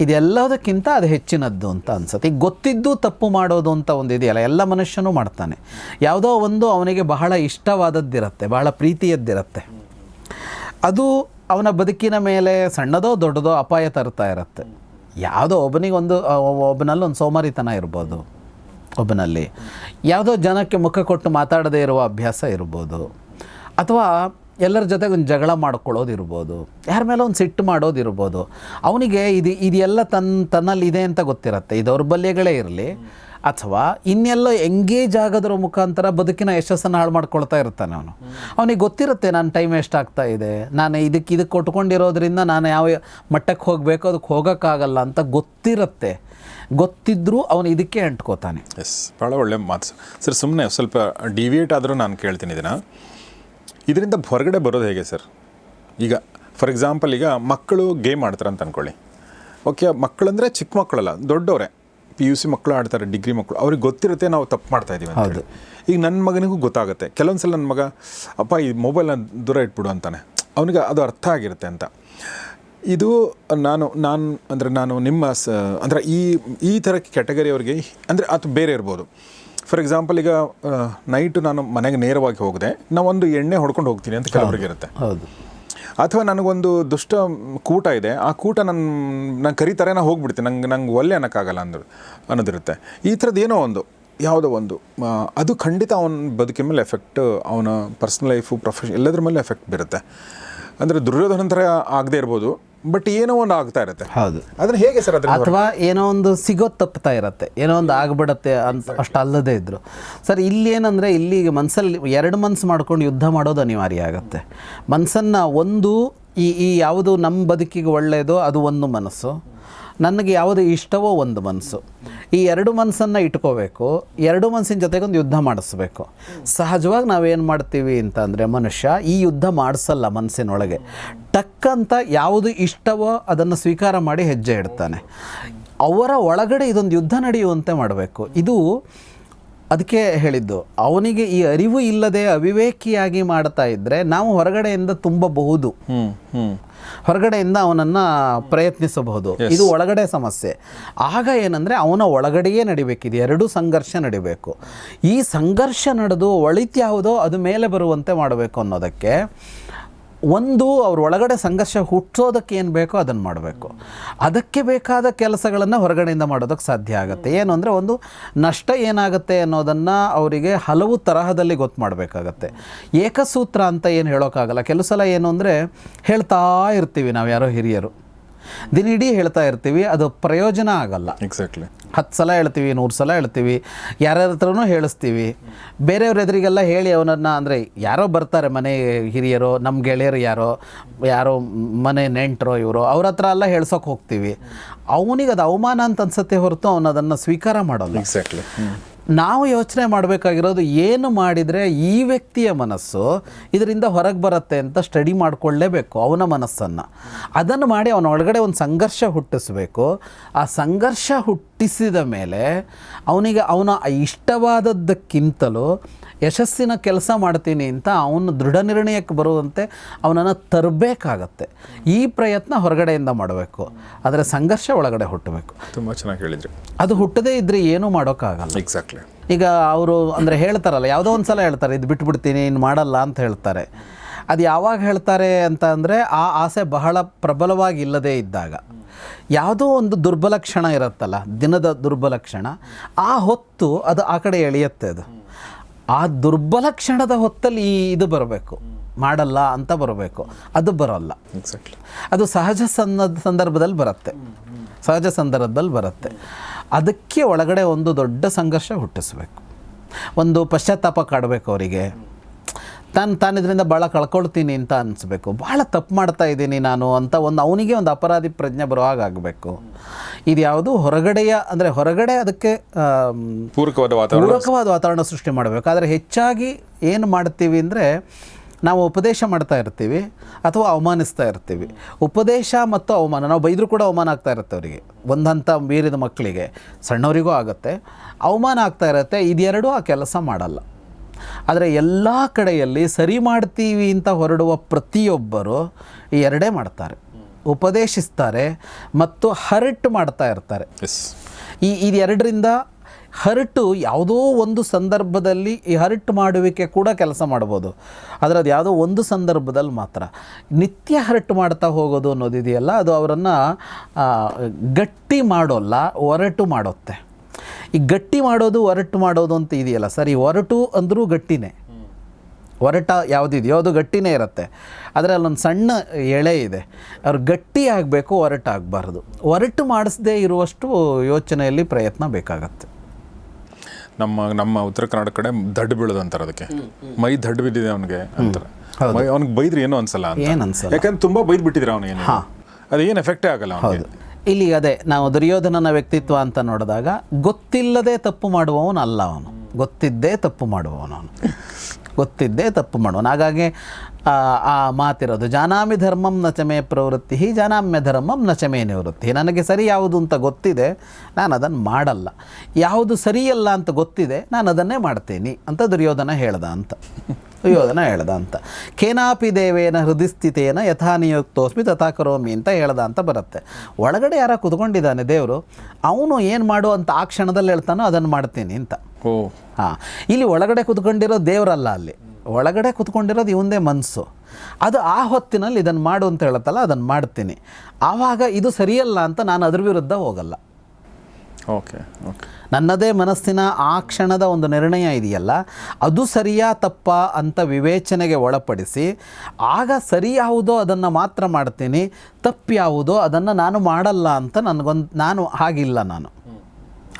ಇದೆಲ್ಲದಕ್ಕಿಂತ ಅದು ಹೆಚ್ಚಿನದ್ದು ಅಂತ ಅನ್ಸುತ್ತೆ. ಈಗ ಗೊತ್ತಿದ್ದು ತಪ್ಪು ಮಾಡೋದು ಅಂತ ಒಂದು ಇದೆಯಲ್ಲ ಎಲ್ಲ ಮನುಷ್ಯನೂ ಮಾಡ್ತಾನೆ. ಯಾವುದೋ ಒಂದು ಅವನಿಗೆ ಬಹಳ ಇಷ್ಟವಾದದ್ದಿರುತ್ತೆ ಬಹಳ ಪ್ರೀತಿಯದ್ದಿರುತ್ತೆ. ಅದು ಅವನ ಬದುಕಿನ ಮೇಲೆ ಸಣ್ಣದೋ ದೊಡ್ಡದೋ ಅಪಾಯ ತರ್ತಾ ಇರುತ್ತೆ. ಯಾವುದೋ ಒಬ್ಬನಿಗೆ ಒಂದು ಒಬ್ಬನಲ್ಲಿ ಒಂದು ಸೋಮಾರಿತನ ಇರ್ಬೋದು. ಒಬ್ಬನಲ್ಲಿ. ಯಾವುದೋ ಜನಕ್ಕೆ ಮುಖ ಕೊಟ್ಟು ಮಾತಾಡದೇ ಇರುವ ಅಭ್ಯಾಸ ಇರ್ಬೋದು. ಅಥವಾ ಎಲ್ಲರ ಜೊತೆಗೆ ಒಂದು ಜಗಳ ಮಾಡ್ಕೊಳ್ಳೋದು ಇರ್ಬೋದು. ಯಾರ ಮೇಲೆ ಒಂದು ಸಿಟ್ಟು ಮಾಡೋದು ಇರ್ಬೋದು. ಅವನಿಗೆ ಇದು, ಇದೆಲ್ಲ ತನ್ನ ತನ್ನಲ್ಲಿ ಇದೆ ಅಂತ ಗೊತ್ತಿರುತ್ತೆ. ಈ ದೌರ್ಬಲ್ಯಗಳೇ ಇರಲಿ. ಅಥವಾ ಇನ್ನೆಲ್ಲೋ ಎಂಗೇಜ್ ಆಗೋದ್ರ ಮುಖಾಂತರ ಬದುಕಿನ ಯಶಸ್ಸನ್ನು ಹಾಳು ಮಾಡ್ಕೊಳ್ತಾ ಇರ್ತಾನೆ ಅವನು. ಅವನಿಗೆ ಗೊತ್ತಿರುತ್ತೆ ನನ್ನ ಟೈಮ್ ಎಷ್ಟಾಗ್ತಾ ಇದೆ. ನಾನು ಇದಕ್ಕೆ ಇದಕ್ಕೆ ಕೊಟ್ಕೊಂಡಿರೋದ್ರಿಂದ ನಾನು ಯಾವ ಮಟ್ಟಕ್ಕೆ ಹೋಗಬೇಕು, ಅದಕ್ಕೆ ಹೋಗೋಕ್ಕಾಗಲ್ಲ ಅಂತ ಗೊತ್ತಿರುತ್ತೆ. ಗೊತ್ತಿದ್ದರೂ ಅವನು ಇದಕ್ಕೆ ಅಂಟ್ಕೋತಾನೆ.
ಎಸ್ ಭಾಳ ಒಳ್ಳೆ ಮಾತು ಸರ್. ಸುಮ್ಮನೆ ಸ್ವಲ್ಪ ಡಿವಿಯೇಟ್ ಆದರೂ ನಾನು ಕೇಳ್ತೀನಿ ಇದನ್ನು. ಇದರಿಂದ ಹೊರಗಡೆ ಬರೋದು ಹೇಗೆ ಸರ್? ಈಗ ಫಾರ್ ಎಕ್ಸಾಂಪಲ್ ಈಗ ಮಕ್ಕಳು ಗೇಮ್ ಆಡ್ತಾರೆ ಅಂತ ಅಂದ್ಕೊಳ್ಳಿ ಓಕೆ ಮಕ್ಕಳಂದರೆ ಚಿಕ್ಕ ಮಕ್ಕಳಲ್ಲ ದೊಡ್ಡವರೇ. ಪಿ ಯು ಸಿ ಮಕ್ಕಳು ಆಡ್ತಾರೆ ಡಿಗ್ರಿ ಮಕ್ಕಳು. ಅವ್ರಿಗೆ ಗೊತ್ತಿರುತ್ತೆ ನಾವು ತಪ್ಪು ಮಾಡ್ತಾ ಇದೀವಿ ಅಂತ ಹೇಳಿ. ಈಗ ನನ್ನ ಮಗನಿಗೂ ಗೊತ್ತಾಗುತ್ತೆ. ಕೆಲವೊಂದು ಸಲ ನನ್ನ ಮಗ ಅಪ್ಪ ಈ ಮೊಬೈಲ್ನ ದೂರ ಇಟ್ಬಿಡು ಅಂತಾನೆ. ಅವನಿಗೆ ಅದು ಅರ್ಥ ಆಗಿರುತ್ತೆ ಅಂತ. ಇದು ನಾನು ನಾನು ಅಂದರೆ ನಾನು ನಿಮ್ಮ ಸ ಅಂದರೆ ಈ ಈ ಥರ ಕ್ಯಾಟಗರಿಯವ್ರಿಗೆ ಅಂದರೆ ಅದು ಬೇರೆ ಇರ್ಬೋದು. ಫಾರ್ ಎಕ್ಸಾಂಪಲ್ ಈಗ ನೈಟು ನಾನು ಮನೆಗೆ ನೇರವಾಗಿ ಹೋಗಿದೆ ನಾವು ಒಂದು ಎಣ್ಣೆ ಹೊಡ್ಕೊಂಡು ಹೋಗ್ತೀನಿ ಅಂತ ಕೆಲವರಿಗೆ ಇರುತ್ತೆ.
ಹೌದು.
ಅಥವಾ ನನಗೊಂದು ದುಷ್ಟ ಕೂಟ ಇದೆ ಆ ಕೂಟ ನನ್ನ ನಾನು ಕರೀತಾರೆ ನಾನು ಹೋಗ್ಬಿಡ್ತೀನಿ ನಂಗೆ ನಂಗೆ ಒಲ್ಲೆ ಅನ್ನೋಕ್ಕಾಗಲ್ಲ ಅಂದ್ರು ಅನ್ನೋದಿರುತ್ತೆ. ಈ ಥರದ್ದು ಏನೋ ಒಂದು ಯಾವುದೋ ಒಂದು ಅದು ಖಂಡಿತ ಅವನ ಬದುಕಿನ ಮೇಲೆ ಎಫೆಕ್ಟ್ ಅವನ ಪರ್ಸ್ನಲ್ ಲೈಫು ಪ್ರೊಫೆಷನ್ ಎಲ್ಲದ್ರ ಮೇಲೆ ಎಫೆಕ್ಟ್ ಬೀರುತ್ತೆ. ಅಂದರೆ ದುರ್ಯೋಧನ ಥರ ಆಗದೆ ಇರ್ಬೋದು ಬಟ್ ಏನೋ ಒಂದು ಆಗ್ತಾ ಇರುತ್ತೆ.
ಹೌದು.
ಅದನ್ನ ಹೇಗೆ ಸರ್
ಅಥವಾ ಏನೋ ಒಂದು ಸಿಗೋ ತಪ್ತಾ ಇರತ್ತೆ. ಏನೋ ಒಂದು ಆಗ್ಬಿಡತ್ತೆ ಅಂತ ಅಷ್ಟು ಅಲ್ಲದೇ ಇದ್ರು. ಸರ್ ಇಲ್ಲಿ ಏನಂದರೆ ಇಲ್ಲಿ ಮನಸ್ಸಲ್ಲಿ ಎರಡು ಮನಸ್ಸು ಮಾಡ್ಕೊಂಡು ಯುದ್ಧ ಮಾಡೋದು ಅನಿವಾರ್ಯ ಆಗುತ್ತೆ. ಮನಸ್ಸನ್ನು ಒಂದು ಈ ಈ ಯಾವುದು ನಮ್ಮ ಬದುಕಿಗೆ ಒಳ್ಳೆಯದೋ ಅದು ಒಂದು ಮನಸ್ಸು. ನನಗೆ ಯಾವುದು ಇಷ್ಟವೋ ಒಂದು ಮನಸ್ಸು. ಈ ಎರಡು ಮನಸ್ಸನ್ನು ಇಟ್ಕೋಬೇಕು, ಎರಡು ಮನಸ್ಸಿನ ಜೊತೆಗೆ ಒಂದು ಯುದ್ಧ ಮಾಡಿಸ್ಬೇಕು. ಸಹಜವಾಗಿ ನಾವೇನು ಮಾಡ್ತೀವಿ ಅಂತಂದರೆ ಮನುಷ್ಯ ಈ ಯುದ್ಧ ಮಾಡಿಸಲ್ಲ ಮನಸ್ಸಿನೊಳಗೆ. ಟಕ್ಕಂತ ಯಾವುದು ಇಷ್ಟವೋ ಅದನ್ನು ಸ್ವೀಕಾರ ಮಾಡಿ ಹೆಜ್ಜೆ ಇಡ್ತಾನೆ. ಅವರ ಒಳಗಡೆ ಇದೊಂದು ಯುದ್ಧ ನಡೆಯುವಂತೆ ಮಾಡಬೇಕು. ಇದು ಅದಕ್ಕೆ ಹೇಳಿದ್ದು ಅವನಿಗೆ ಈ ಅರಿವು ಇಲ್ಲದೆ ಅವಿವೇಕಿಯಾಗಿ ಮಾಡ್ತಾ ಇದ್ದರೆ ನಾವು ಹೊರಗಡೆಯಿಂದ ತುಂಬಬಹುದು. ಹೊರಗಡೆಯಿಂದ ಅವನನ್ನು ಪ್ರಯತ್ನಿಸಬಹುದು. ಇದು ಒಳಗಡೆ ಸಮಸ್ಯೆ. ಆಗ ಏನಂದರೆ ಅವನ ಒಳಗಡೆಯೇ ನಡಿಬೇಕಿದೆ ಎರಡೂ ಸಂಘರ್ಷ ನಡಿಬೇಕು. ಈ ಸಂಘರ್ಷ ನಡೆದು ಒಳಿತ್ಯಾವುದೋ ಅದು ಮೇಲೆ ಬರುವಂತೆ ಮಾಡಬೇಕು ಅನ್ನೋದಕ್ಕೆ ಒಂದು ಅವ್ರ ಒಳಗಡೆ ಸಂಘರ್ಷ ಹುಟ್ಟಿಸೋದಕ್ಕೆ ಏನು ಬೇಕೋ ಅದನ್ನು ಮಾಡಬೇಕು. ಅದಕ್ಕೆ ಬೇಕಾದ ಕೆಲಸಗಳನ್ನು ಹೊರಗಡೆಯಿಂದ ಮಾಡೋದಕ್ಕೆ ಸಾಧ್ಯ ಆಗುತ್ತೆ. ಏನು ಅಂದರೆ ಒಂದು ನಷ್ಟ ಏನಾಗುತ್ತೆ ಅನ್ನೋದನ್ನು ಅವರಿಗೆ ಹಲವು ತರಹದಲ್ಲಿ ಗೊತ್ತು ಮಾಡಬೇಕಾಗತ್ತೆ. ಏಕಸೂತ್ರ ಅಂತ ಏನು ಹೇಳೋಕ್ಕಾಗಲ್ಲ ಕೆಲವು ಸಲ ಏನು ಅಂದರೆ ಹೇಳ್ತಾ ಇರ್ತೀವಿ ನಾವು ಯಾರೋ ಹಿರಿಯರು. ದಿನಿಡೀ ಹೇಳ್ತಾ ಇರ್ತೀವಿ, ಅದು ಪ್ರಯೋಜನ ಆಗಲ್ಲ.
ಎಕ್ಸಾಕ್ಟ್ಲಿ
ಹತ್ತು ಸಲ ಹೇಳ್ತೀವಿ, ನೂರು ಸಲ ಹೇಳ್ತೀವಿ, ಯಾರ್ಯಾರ ಹತ್ರನೂ ಹೇಳಿಸ್ತೀವಿ. ಬೇರೆಯವ್ರ ಎದುರಿಗೆಲ್ಲ ಹೇಳಿ ಅವನನ್ನು, ಅಂದರೆ ಯಾರೋ ಬರ್ತಾರೆ ಮನೆ ಹಿರಿಯರು ನಮ್ಮ ಗೆಳೆಯರು ಯಾರೋ ಯಾರೋ ಮನೆ ನೆಂಟರೋ ಇವರು, ಅವ್ರ ಹತ್ರ ಎಲ್ಲ ಹೇಳ್ಸೋಕೆ ಹೋಗ್ತೀವಿ. ಅವನಿಗೆ ಅದು ಅವಮಾನ ಅಂತ ಅನ್ಸತ್ತೆ ಹೊರತು ಅವನು ಸ್ವೀಕಾರ ಮಾಡೋದು
ಎಕ್ಸಾಕ್ಟ್ಲಿ
ನಾವು ಯೋಚನೆ ಮಾಡಬೇಕಾಗಿರೋದು ಏನು ಮಾಡಿದರೆ ಈ ವ್ಯಕ್ತಿಯ ಮನಸ್ಸು ಇದರಿಂದ ಹೊರಗೆ ಬರುತ್ತೆ ಅಂತ ಸ್ಟಡಿ ಮಾಡಿಕೊಳ್ಳೇಬೇಕು ಅವನ ಮನಸ್ಸನ್ನು. ಅದನ್ನು ಮಾಡಿ ಅವನ ಒಳಗಡೆ ಒಂದು ಸಂಘರ್ಷ ಹುಟ್ಟಿಸಬೇಕು. ಆ ಸಂಘರ್ಷ ಹುಟ್ಟಿಸಿದ ಮೇಲೆ ಅವನಿಗೆ ಅವನ ಇಷ್ಟವಾದದ್ದಕ್ಕಿಂತಲೂ ಯಶಸ್ಸಿನ ಕೆಲಸ ಮಾಡ್ತೀನಿ ಅಂತ ಅವನು ದೃಢ ನಿರ್ಣಯಕ್ಕೆ ಬರುವಂತೆ ಅವನನ್ನು ತರಬೇಕಾಗತ್ತೆ. ಈ ಪ್ರಯತ್ನ ಹೊರಗಡೆಯಿಂದ ಮಾಡಬೇಕು. ಆದರೆ ಸಂಘರ್ಷ ಒಳಗಡೆ ಹುಟ್ಟಬೇಕು.
ತುಂಬ ಚೆನ್ನಾಗಿ ಹೇಳಿದ್ರಿ.
ಅದು ಹುಟ್ಟದೇ ಇದ್ದರೆ ಏನೂ ಮಾಡೋಕ್ಕಾಗಲ್ಲ.
ಎಕ್ಸಾಕ್ಟ್ಲಿ
ಈಗ ಅವರು ಅಂದರೆ ಹೇಳ್ತಾರಲ್ಲ ಯಾವುದೋ ಒಂದು ಸಲ ಹೇಳ್ತಾರೆ ಇದು ಬಿಟ್ಬಿಡ್ತೀನಿ ಇನ್ನು ಮಾಡಲ್ಲ ಅಂತ ಹೇಳ್ತಾರೆ. ಅದು ಯಾವಾಗ ಹೇಳ್ತಾರೆ ಅಂತ ಅಂದರೆ ಆ ಆಸೆ ಬಹಳ ಪ್ರಬಲವಾಗಿ ಇಲ್ಲದೇ ಇದ್ದಾಗ. ಯಾವುದೋ ಒಂದು ದುರ್ಬಲಕ್ಷಣ ಇರುತ್ತಲ್ಲ ದಿನದ ದುರ್ಬಲಕ್ಷಣ ಆ ಹೊತ್ತು ಅದು ಆ ಕಡೆ ಎಳೆಯುತ್ತೆ ಅದು. ಆ ದುರ್ಬಲ ಕ್ಷಣದ ಹೊತ್ತಲ್ಲಿ ಈ ಇದು ಬರಬೇಕು. ಮಾಡಲ್ಲ ಅಂತ ಬರಬೇಕು. ಅದು ಬರೋಲ್ಲ.
ಎಕ್ಸಾಕ್ಟ್ಲಿ
ಅದು ಸಹಜ ಸನ್ನದ ಸಂದರ್ಭದಲ್ಲಿ ಬರುತ್ತೆ. ಸಹಜ ಸಂದರ್ಭದಲ್ಲಿ ಬರುತ್ತೆ. ಅದಕ್ಕೆ ಒಳಗಡೆ ಒಂದು ದೊಡ್ಡ ಸಂಘರ್ಷ ಹುಟ್ಟಿಸ್ಬೇಕು. ಒಂದು ಪಶ್ಚಾತ್ತಾಪ ಕಾಡಬೇಕು ಅವರಿಗೆ. ತಾನು ತಾನು ಇದರಿಂದ ಭಾಳ ಕಳ್ಕೊಳ್ತೀನಿ ಅಂತ ಅನಿಸ್ಬೇಕು. ಭಾಳ ತಪ್ಪು ಮಾಡ್ತಾ ಇದ್ದೀನಿ ನಾನು ಅಂತ ಒಂದು ಅವನಿಗೆ ಒಂದು ಅಪರಾಧಿ ಪ್ರಜ್ಞೆ ಬರೋ ಹಾಗಾಗಬೇಕು ಇದು ಯಾವುದು? ಹೊರಗಡೆಯ ಅಂದರೆ ಹೊರಗಡೆ ಅದಕ್ಕೆ
ಪೂರಕವಾದ ವಾತಾವರಣ
ಪೂರಕವಾದ ವಾತಾವರಣ ಸೃಷ್ಟಿ ಮಾಡಬೇಕು. ಆದರೆ ಹೆಚ್ಚಾಗಿ ಏನು ಮಾಡ್ತೀವಿ ಅಂದರೆ ನಾವು ಉಪದೇಶ ಮಾಡ್ತಾ ಇರ್ತೀವಿ ಅಥವಾ ಅವಮಾನಿಸ್ತಾ ಇರ್ತೀವಿ. ಉಪದೇಶ ಮತ್ತು ಅವಮಾನ ನಾವು ಬೈದರೂ ಕೂಡ ಅವಮಾನ ಆಗ್ತಾ ಇರುತ್ತೆ ಅವರಿಗೆ. ಒಂದು ಹಂತ ಮೀರಿದ ಮಕ್ಕಳಿಗೆ ಸಣ್ಣವರಿಗೂ ಆಗುತ್ತೆ. ಅವಮಾನ ಆಗ್ತಾ ಇರುತ್ತೆ ಇದೆರಡೂ ಆ ಕೆಲಸ ಮಾಡಲ್ಲ. ಆದರೆ ಎಲ್ಲ ಕಡೆಯಲ್ಲಿ ಸರಿ ಮಾಡ್ತೀವಿ ಅಂತ ಹೊರಡುವ ಪ್ರತಿಯೊಬ್ಬರು ಎರಡೇ ಮಾಡ್ತಾರೆ. ಉಪದೇಶಿಸ್ತಾರೆ ಮತ್ತು ಹರ್ಟ್ ಮಾಡ್ತಾ ಇರ್ತಾರೆ. ಈ ಇದೆರಡರಿಂದ ಹರ್ಟು ಯಾವುದೋ ಒಂದು ಸಂದರ್ಭದಲ್ಲಿ ಈ ಹರ್ಟ್ ಮಾಡುವಿಕೆ ಕೂಡ ಕೆಲಸ ಮಾಡ್ಬೋದು. ಆದರೆ ಅದು ಯಾವುದೋ ಒಂದು ಸಂದರ್ಭದಲ್ಲಿ ಮಾತ್ರ. ನಿತ್ಯ ಹರ್ಟ್ ಮಾಡ್ತಾ ಹೋಗೋದು ಅನ್ನೋದಿದೆಯಲ್ಲ ಅದು ಅವರನ್ನು ಗಟ್ಟಿ ಮಾಡೋಲ್ಲ ಒರಟು ಮಾಡುತ್ತೆ. ಈ ಗಟ್ಟಿ ಮಾಡೋದು ಒರಟು ಮಾಡೋದು ಅಂತ ಇದೆಯಲ್ಲ ಸರ್ ಈ ಒರಟು ಅಂದರೂ ಗಟ್ಟಿನೇ. ಒರಟ ಯಾವುದಿದೆಯೋ ಅದು ಗಟ್ಟಿನೇ ಇರುತ್ತೆ. ಆದರೆ ಅಲ್ಲೊಂದು ಸಣ್ಣ ಎಳೆ ಇದೆ ಅವ್ರು ಗಟ್ಟಿ ಆಗಬೇಕು ಒರಟಾಗಬಾರ್ದು ಒರಟು ಮಾಡಿಸ್ದೇ ಇರುವಷ್ಟು ಯೋಚನೆಯಲ್ಲಿ ಪ್ರಯತ್ನ ಬೇಕಾಗತ್ತೆ.
ನಮ್ಮ ನಮ್ಮ ಉತ್ತರ ಕನ್ನಡ ಕಡೆ ದಡ್ಡು ಬೀಳೋದು ಅಂತಾರೆ ಅದಕ್ಕೆ. ಮೈ ದಡ್ಡು ಬಿದ್ದಿದೆ ಅವನಿಗೆ ಅಂತಾರೆ. ಮೈ ಅವ್ನಿಗೆ ಬೈದ್ರೆ ಏನೋ ಅನ್ಸಲ್ಲ ಅಂತ.
ಏನು ಅನ್ಸಲ್ಲ.
ಯಾಕಂದ್ರೆ ತುಂಬಾ ಬೈದ್ ಬಿಟ್ಟಿದ್ರೆ ಅವನಿಗೆ ಅದೇನು ಎಫೆಕ್ಟೇ ಆಗಲ್ಲ ಅವನಿಗೆ.
ಇಲ್ಲಿ ಅದೇ ನಾವು ದುರ್ಯೋಧನನ ವ್ಯಕ್ತಿತ್ವ ಅಂತ ನೋಡಿದಾಗ ಗೊತ್ತಿಲ್ಲದೆ ತಪ್ಪು ಮಾಡುವವನು ಅಲ್ಲ ಅವನು. ಗೊತ್ತಿದ್ದೇ ತಪ್ಪು ಮಾಡುವವನು ಅವನು. ಗೊತ್ತಿದ್ದೇ ತಪ್ಪು ಮಾಡುವನು ಹಾಗಾಗಿ ಆ, ಮಾತಿರೋದು ಜಾನಾಮಿ ಧರ್ಮಂ ನಚಮೇ ಪ್ರವೃತ್ತಿ ಜಾನಾಮ್ಯ ಧರ್ಮಂ ನಚಮೇ ನಿವೃತ್ತಿ ನನಗೆ ಸರಿ ಯಾವುದು ಅಂತ ಗೊತ್ತಿದೆ ನಾನು ಅದನ್ನು ಮಾಡಲ್ಲ. ಯಾವುದು ಸರಿಯಲ್ಲ ಅಂತ ಗೊತ್ತಿದೆ ನಾನು ಅದನ್ನೇ ಮಾಡ್ತೀನಿ ಅಂತ ದುರ್ಯೋಧನ ಹೇಳ್ದ ಅಂತ. ದುರ್ಯೋಧನ ಹೇಳ್ದ ಅಂತ. ಕೇನಾಪಿ ದೇವೇನ ಹೃದಯಸ್ಥಿತೇನ ಯಥಾ ನಿಯುಕ್ತೋಸ್ಮಿ ತಥಾ ಕರೋಮಿ ಅಂತ ಹೇಳ್ದ ಅಂತ ಬರುತ್ತೆ. ಒಳಗಡೆ ಯಾರ ಕುತ್ಕೊಂಡಿದ್ದಾನೆ ದೇವರು ಅವನು ಏನು ಮಾಡು ಅಂತ ಆ ಕ್ಷಣದಲ್ಲಿ ಹೇಳ್ತಾನೋ ಅದನ್ನು ಮಾಡ್ತೀನಿ ಅಂತ.
ಓ.
ಹಾಂ ಇಲ್ಲಿ ಒಳಗಡೆ ಕುತ್ಕೊಂಡಿರೋ ದೇವರಲ್ಲ ಅಲ್ಲಿ. ಒಳಗಡೆ ಕುತ್ಕೊಂಡಿರೋದು ಇವಂದೇ ಮನಸ್ಸು ಅದು ಆ ಹೊತ್ತಿನಲ್ಲಿ ಇದನ್ನು ಮಾಡು ಅಂತ ಹೇಳುತ್ತಲ್ಲ ಅದನ್ನು ಮಾಡ್ತೀನಿ. ಆವಾಗ ಇದು ಸರಿಯಲ್ಲ ಅಂತ ನಾನು ಅದ್ರ ವಿರುದ್ಧ ಹೋಗಲ್ಲ.
ಓಕೆ ಓಕೆ
ನನ್ನದೇ ಮನಸ್ಸಿನ ಆ ಕ್ಷಣದ ಒಂದು ನಿರ್ಣಯ ಇದೆಯಲ್ಲ ಅದು ಸರಿಯಾ ತಪ್ಪ ಅಂತ ವಿವೇಚನೆಗೆ ಒಳಪಡಿಸಿ ಆಗ ಸರಿ ಯಾವುದೋ ಅದನ್ನು ಮಾತ್ರ ಮಾಡ್ತೀನಿ ತಪ್ಪು ಯಾವುದೋ ಅದನ್ನು ನಾನು ಮಾಡಲ್ಲ ಅಂತ ನನಗೊಂದು ನಾನು ಹಾಗಿಲ್ಲ ನಾನು.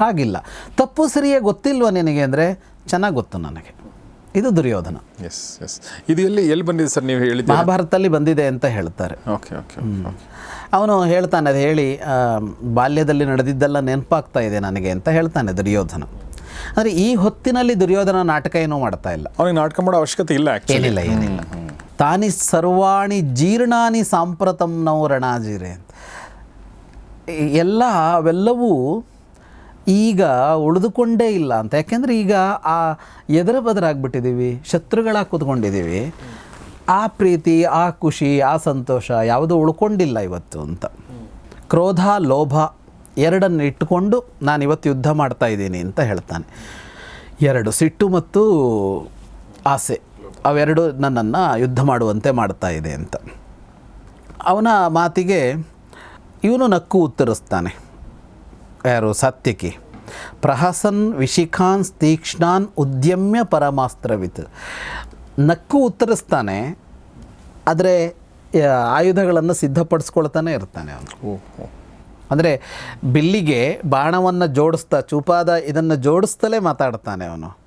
ಹಾಗಿಲ್ಲ. ತಪ್ಪು ಸರಿಯೇ ಗೊತ್ತಿಲ್ವ ನಿನಗೆ ಅಂದರೆ ಚೆನ್ನಾಗಿ ಗೊತ್ತು ನನಗೆ. ಇದು ದುರ್ಯೋಧನ.
ಎಸ್ ಎಸ್ ಇದು ಎಲ್ಲಿ ಎಲ್ಲಿ ಬಂದಿದೆ ಸರ್ ನೀವು ಹೇಳಿ
ಮಹಾಭಾರತದಲ್ಲಿ ಬಂದಿದೆ ಅಂತ ಹೇಳ್ತಾರೆ.
ಓಕೆ ಓಕೆ ಓಕೆ
ಅವನು ಹೇಳ್ತಾನೆ ಅದು ಹೇಳಿ ಬಾಲ್ಯದಲ್ಲಿ ನಡೆದಿದ್ದೆಲ್ಲ ನೆನಪಾಗ್ತಾ ಇದೆ ನನಗೆ ಅಂತ ಹೇಳ್ತಾನೆ ದುರ್ಯೋಧನ. ಅಂದರೆ ಈ ಹೊತ್ತಿನಲ್ಲಿ ದುರ್ಯೋಧನ ನಾಟಕ ಏನೂ ಮಾಡ್ತಾ ಇಲ್ಲ.
ಅವನಿಗೆ ನಾಟಕ ಮಾಡೋ ಅವಶ್ಯಕತೆ ಇಲ್ಲ
ಏನಿಲ್ಲ ಏನಿಲ್ಲ. ತಾನಿ ಸರ್ವಾಣಿ ಜೀರ್ಣಾನಿ ಸಾಂಪ್ರತಂ ನಾವು ರಣಾಜೀರೆ ಅಂತ. ಎಲ್ಲ ಅವೆಲ್ಲವೂ ಈಗ ಉಳಿದುಕೊಂಡೇ ಇಲ್ಲ ಅಂತ. ಯಾಕೆಂದರೆ ಈಗ ಆ ಎದರ ಬದರಾಗ್ಬಿಟ್ಟಿದ್ದೀವಿ ಶತ್ರುಗಳಾಗಿ ಕೂತ್ಕೊಂಡಿದ್ದೀವಿ. ಆ ಪ್ರೀತಿ, ಆ ಖುಷಿ, ಆ ಸಂತೋಷ ಯಾವುದೂ ಉಳ್ಕೊಂಡಿಲ್ಲ ಇವತ್ತು ಅಂತ. ಕ್ರೋಧ, ಲೋಭ ಎರಡನ್ನು ಇಟ್ಟುಕೊಂಡು ನಾನು ಇವತ್ತು ಯುದ್ಧ ಮಾಡ್ತಾ ಇದ್ದೀನಿ ಅಂತ ಹೇಳ್ತಾನೆ. ಎರಡು, ಸಿಟ್ಟು ಮತ್ತು ಆಸೆ. ಅವೆರಡು ನನ್ನನ್ನು ಯುದ್ಧ ಮಾಡುವಂತೆ ಮಾಡ್ತಾ ಇದೆ ಅಂತ. ಅವನ ಮಾತಿಗೆ ಇವನು ನಕ್ಕು ಉತ್ತರಿಸ್ತಾನೆ. ಯಾರು? ಸತ್ಯಕ್ಕೆ. ಪ್ರಹಸನ್ ವಿಶಿಖಾನ್ ತೀಕ್ಷ್ಣಾನ್ ಉದ್ಯಮ್ಯ ಪರಮಾಸ್ತ್ರವಿತ್. ನಕ್ಕು ಉತ್ತರಿಸ್ತಾನೆ ಆದರೆ ಆಯುಧಗಳನ್ನು ಸಿದ್ಧಪಡಿಸ್ಕೊಳ್ತಾನೆ ಇರ್ತಾನೆ ಅವನು. ಅಂದರೆ ಬಿಲ್ಲಿಗೆ ಬಾಣವನ್ನು ಜೋಡಿಸ್ತಾ ಚೂಪಾದ ಇದನ್ನು ಜೋಡಿಸ್ತಲೇ ಮಾತಾಡ್ತಾನೆ ಅವನು.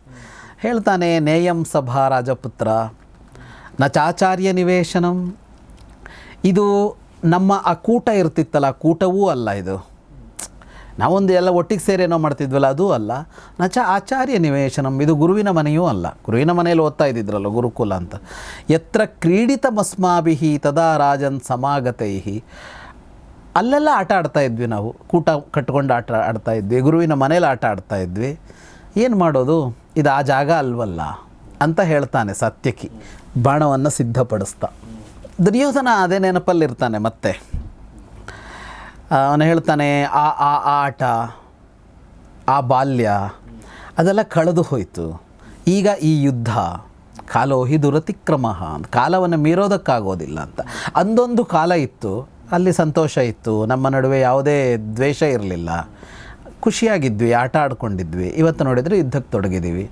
ಹೇಳ್ತಾನೆ ನೇಯಂ ಸಭಾ ರಾಜಪುತ್ರ ನ ಚಾಚಾರ್ಯ ನಿವೇಶನಂ. ಇದು ನಮ್ಮ ಆ ಕೂಟ ಇರ್ತಿತ್ತಲ್ಲ ಆ ಕೂಟವೂ ಅಲ್ಲ ಇದು. ನಾವೊಂದು ಎಲ್ಲ ಒಟ್ಟಿಗೆ ಸೇರೇನೋ ಮಾಡ್ತಿದ್ವಲ್ಲ, ಅದೂ ಅಲ್ಲ. ನಚ ಆಚಾರ್ಯ ನಿವೇಶನಂ, ಇದು ಗುರುವಿನ ಮನೆಯೂ ಅಲ್ಲ. ಗುರುವಿನ ಮನೆಯಲ್ಲಿ ಓದ್ತಾ ಇದ್ದಿದ್ರಲ್ಲ, ಗುರುಕುಲ ಅಂತ. ಎತ್ರ ಕ್ರೀಡಿತ ಮಸ್ಮಾಭಿಹಿ ತದಾ ರಾಜನ್ ಸಮಾಗತೈಹಿ. ಅಲ್ಲೆಲ್ಲ ಆಟ ಆಡ್ತಾ ಇದ್ವಿ ನಾವು. ಕೂಟ ಕಟ್ಕೊಂಡು ಆಟ ಆಡ್ತಾ ಇದ್ವಿ, ಗುರುವಿನ ಮನೇಲಿ ಆಟ ಆಡ್ತಾ ಇದ್ವಿ. ಏನು ಮಾಡೋದು? ಇದು ಆ ಜಾಗ ಅಲ್ವಲ್ಲ ಅಂತ ಹೇಳ್ತಾನೆ ಸತ್ಯಕಿ. ಬಾಣವನ್ನು ಸಿದ್ಧಪಡಿಸ್ತಾ. ದುರ್ಯೋಧನ ಅದೇ ನೆನಪಲ್ಲಿರ್ತಾನೆ ಮತ್ತೆ. ಅವನು ಹೇಳ್ತಾನೆ ಆ ಆ ಆಟ, ಆ ಬಾಲ್ಯ, ಅದೆಲ್ಲ ಕಳೆದು ಹೋಯಿತು. ಈಗ ಈ ಯುದ್ಧ, ಕಾಲೋಹಿ ದುರತಿಕ್ರಮ ಅಂತ, ಕಾಲವನ್ನು ಮೀರೋದಕ್ಕಾಗೋದಿಲ್ಲ ಅಂತ. ಅಂದೊಂದು ಕಾಲ ಇತ್ತು, ಅಲ್ಲಿ ಸಂತೋಷ ಇತ್ತು, ನಮ್ಮ ನಡುವೆ ಯಾವುದೇ ದ್ವೇಷ ಇರಲಿಲ್ಲ. ಖುಷಿಯಾಗಿದ್ವಿ, ಆಟ ಆಡ್ಕೊಂಡಿದ್ವಿ. ಇವತ್ತು ನೋಡಿದರೆ ಯುದ್ಧಕ್ಕೆ ತೊಡಗಿದ್ದೀವಿ.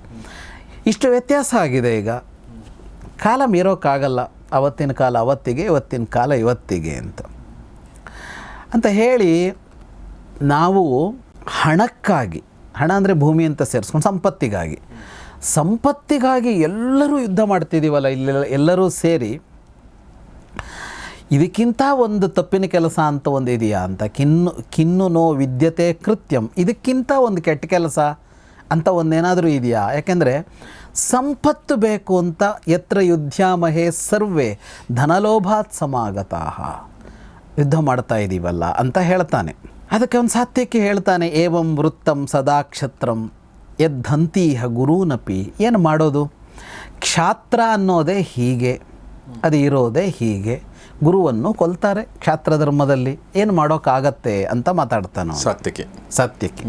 ಇಷ್ಟು ವ್ಯತ್ಯಾಸ ಆಗಿದೆ ಈಗ. ಕಾಲ ಮೀರೋಕ್ಕಾಗಲ್ಲ, ಅವತ್ತಿನ ಕಾಲ ಅವತ್ತಿಗೆ, ಇವತ್ತಿನ ಕಾಲ ಇವತ್ತಿಗೆ ಅಂತ. ಅಂತ ಹೇಳಿ ನಾವು ಹಣಕ್ಕಾಗಿ, ಹಣ ಅಂದರೆ ಭೂಮಿ ಅಂತ ಸೇರಿಸ್ಕೊಂಡು ಸಂಪತ್ತಿಗಾಗಿ ಸಂಪತ್ತಿಗಾಗಿ ಎಲ್ಲರೂ ಯುದ್ಧ ಮಾಡ್ತಿದ್ದೀವಲ್ಲ ಇಲ್ಲೆಲ್ಲ ಎಲ್ಲರೂ ಸೇರಿ, ಇದಕ್ಕಿಂತ ಒಂದು ತಪ್ಪಿನ ಕೆಲಸ ಅಂತ ಒಂದು ಇದೆಯಾ ಅಂತ, ಕಿನ್ನು ಕಿನ್ನು ನೋ ವಿದ್ಯತೆ ಕೃತ್ಯಂ, ಇದಕ್ಕಿಂತ ಒಂದು ಕೆಟ್ಟ ಕೆಲಸ ಅಂತ ಒಂದೇನಾದರೂ ಇದೆಯಾ? ಯಾಕೆಂದರೆ ಸಂಪತ್ತು ಬೇಕು ಅಂತ, ಯತ್ರ ಯುದ್ಧಾಮಹೇ ಸರ್ವೇ ಧನಲೋಭಾತ್ ಸಮಾಗತಾಹ. ಯುದ್ಧ ಮಾಡ್ತಾ ಇದ್ದೀವಲ್ಲ ಅಂತ ಹೇಳ್ತಾನೆ. ಅದಕ್ಕೆ ಒಂದು ಸಾತ್ಯಕ್ಕೆ ಹೇಳ್ತಾನೆ ಏವಂ ವೃತ್ತಂ ಸದಾಕ್ಷತ್ರಂ ಕ್ಷತ್ರಂ ಯದ್ದಂತೀಹ ಗುರೂನಪಿ ಏನು ಮಾಡೋದು? ಕ್ಷಾತ್ರ ಅನ್ನೋದೇ ಹೀಗೆ ಅದು ಇರೋದೇ ಹೀಗೆ ಗುರುವನ್ನು ಕೊಲ್ತಾರೆ ಕ್ಷಾತ್ರ ಧರ್ಮದಲ್ಲಿ ಏನು ಮಾಡೋಕ್ಕಾಗತ್ತೆ ಅಂತ ಮಾತಾಡ್ತಾನೆ ಸಾತ್ಯಕ್ಕೆ.
ಸಾತ್ಯಕ್ಕೆ.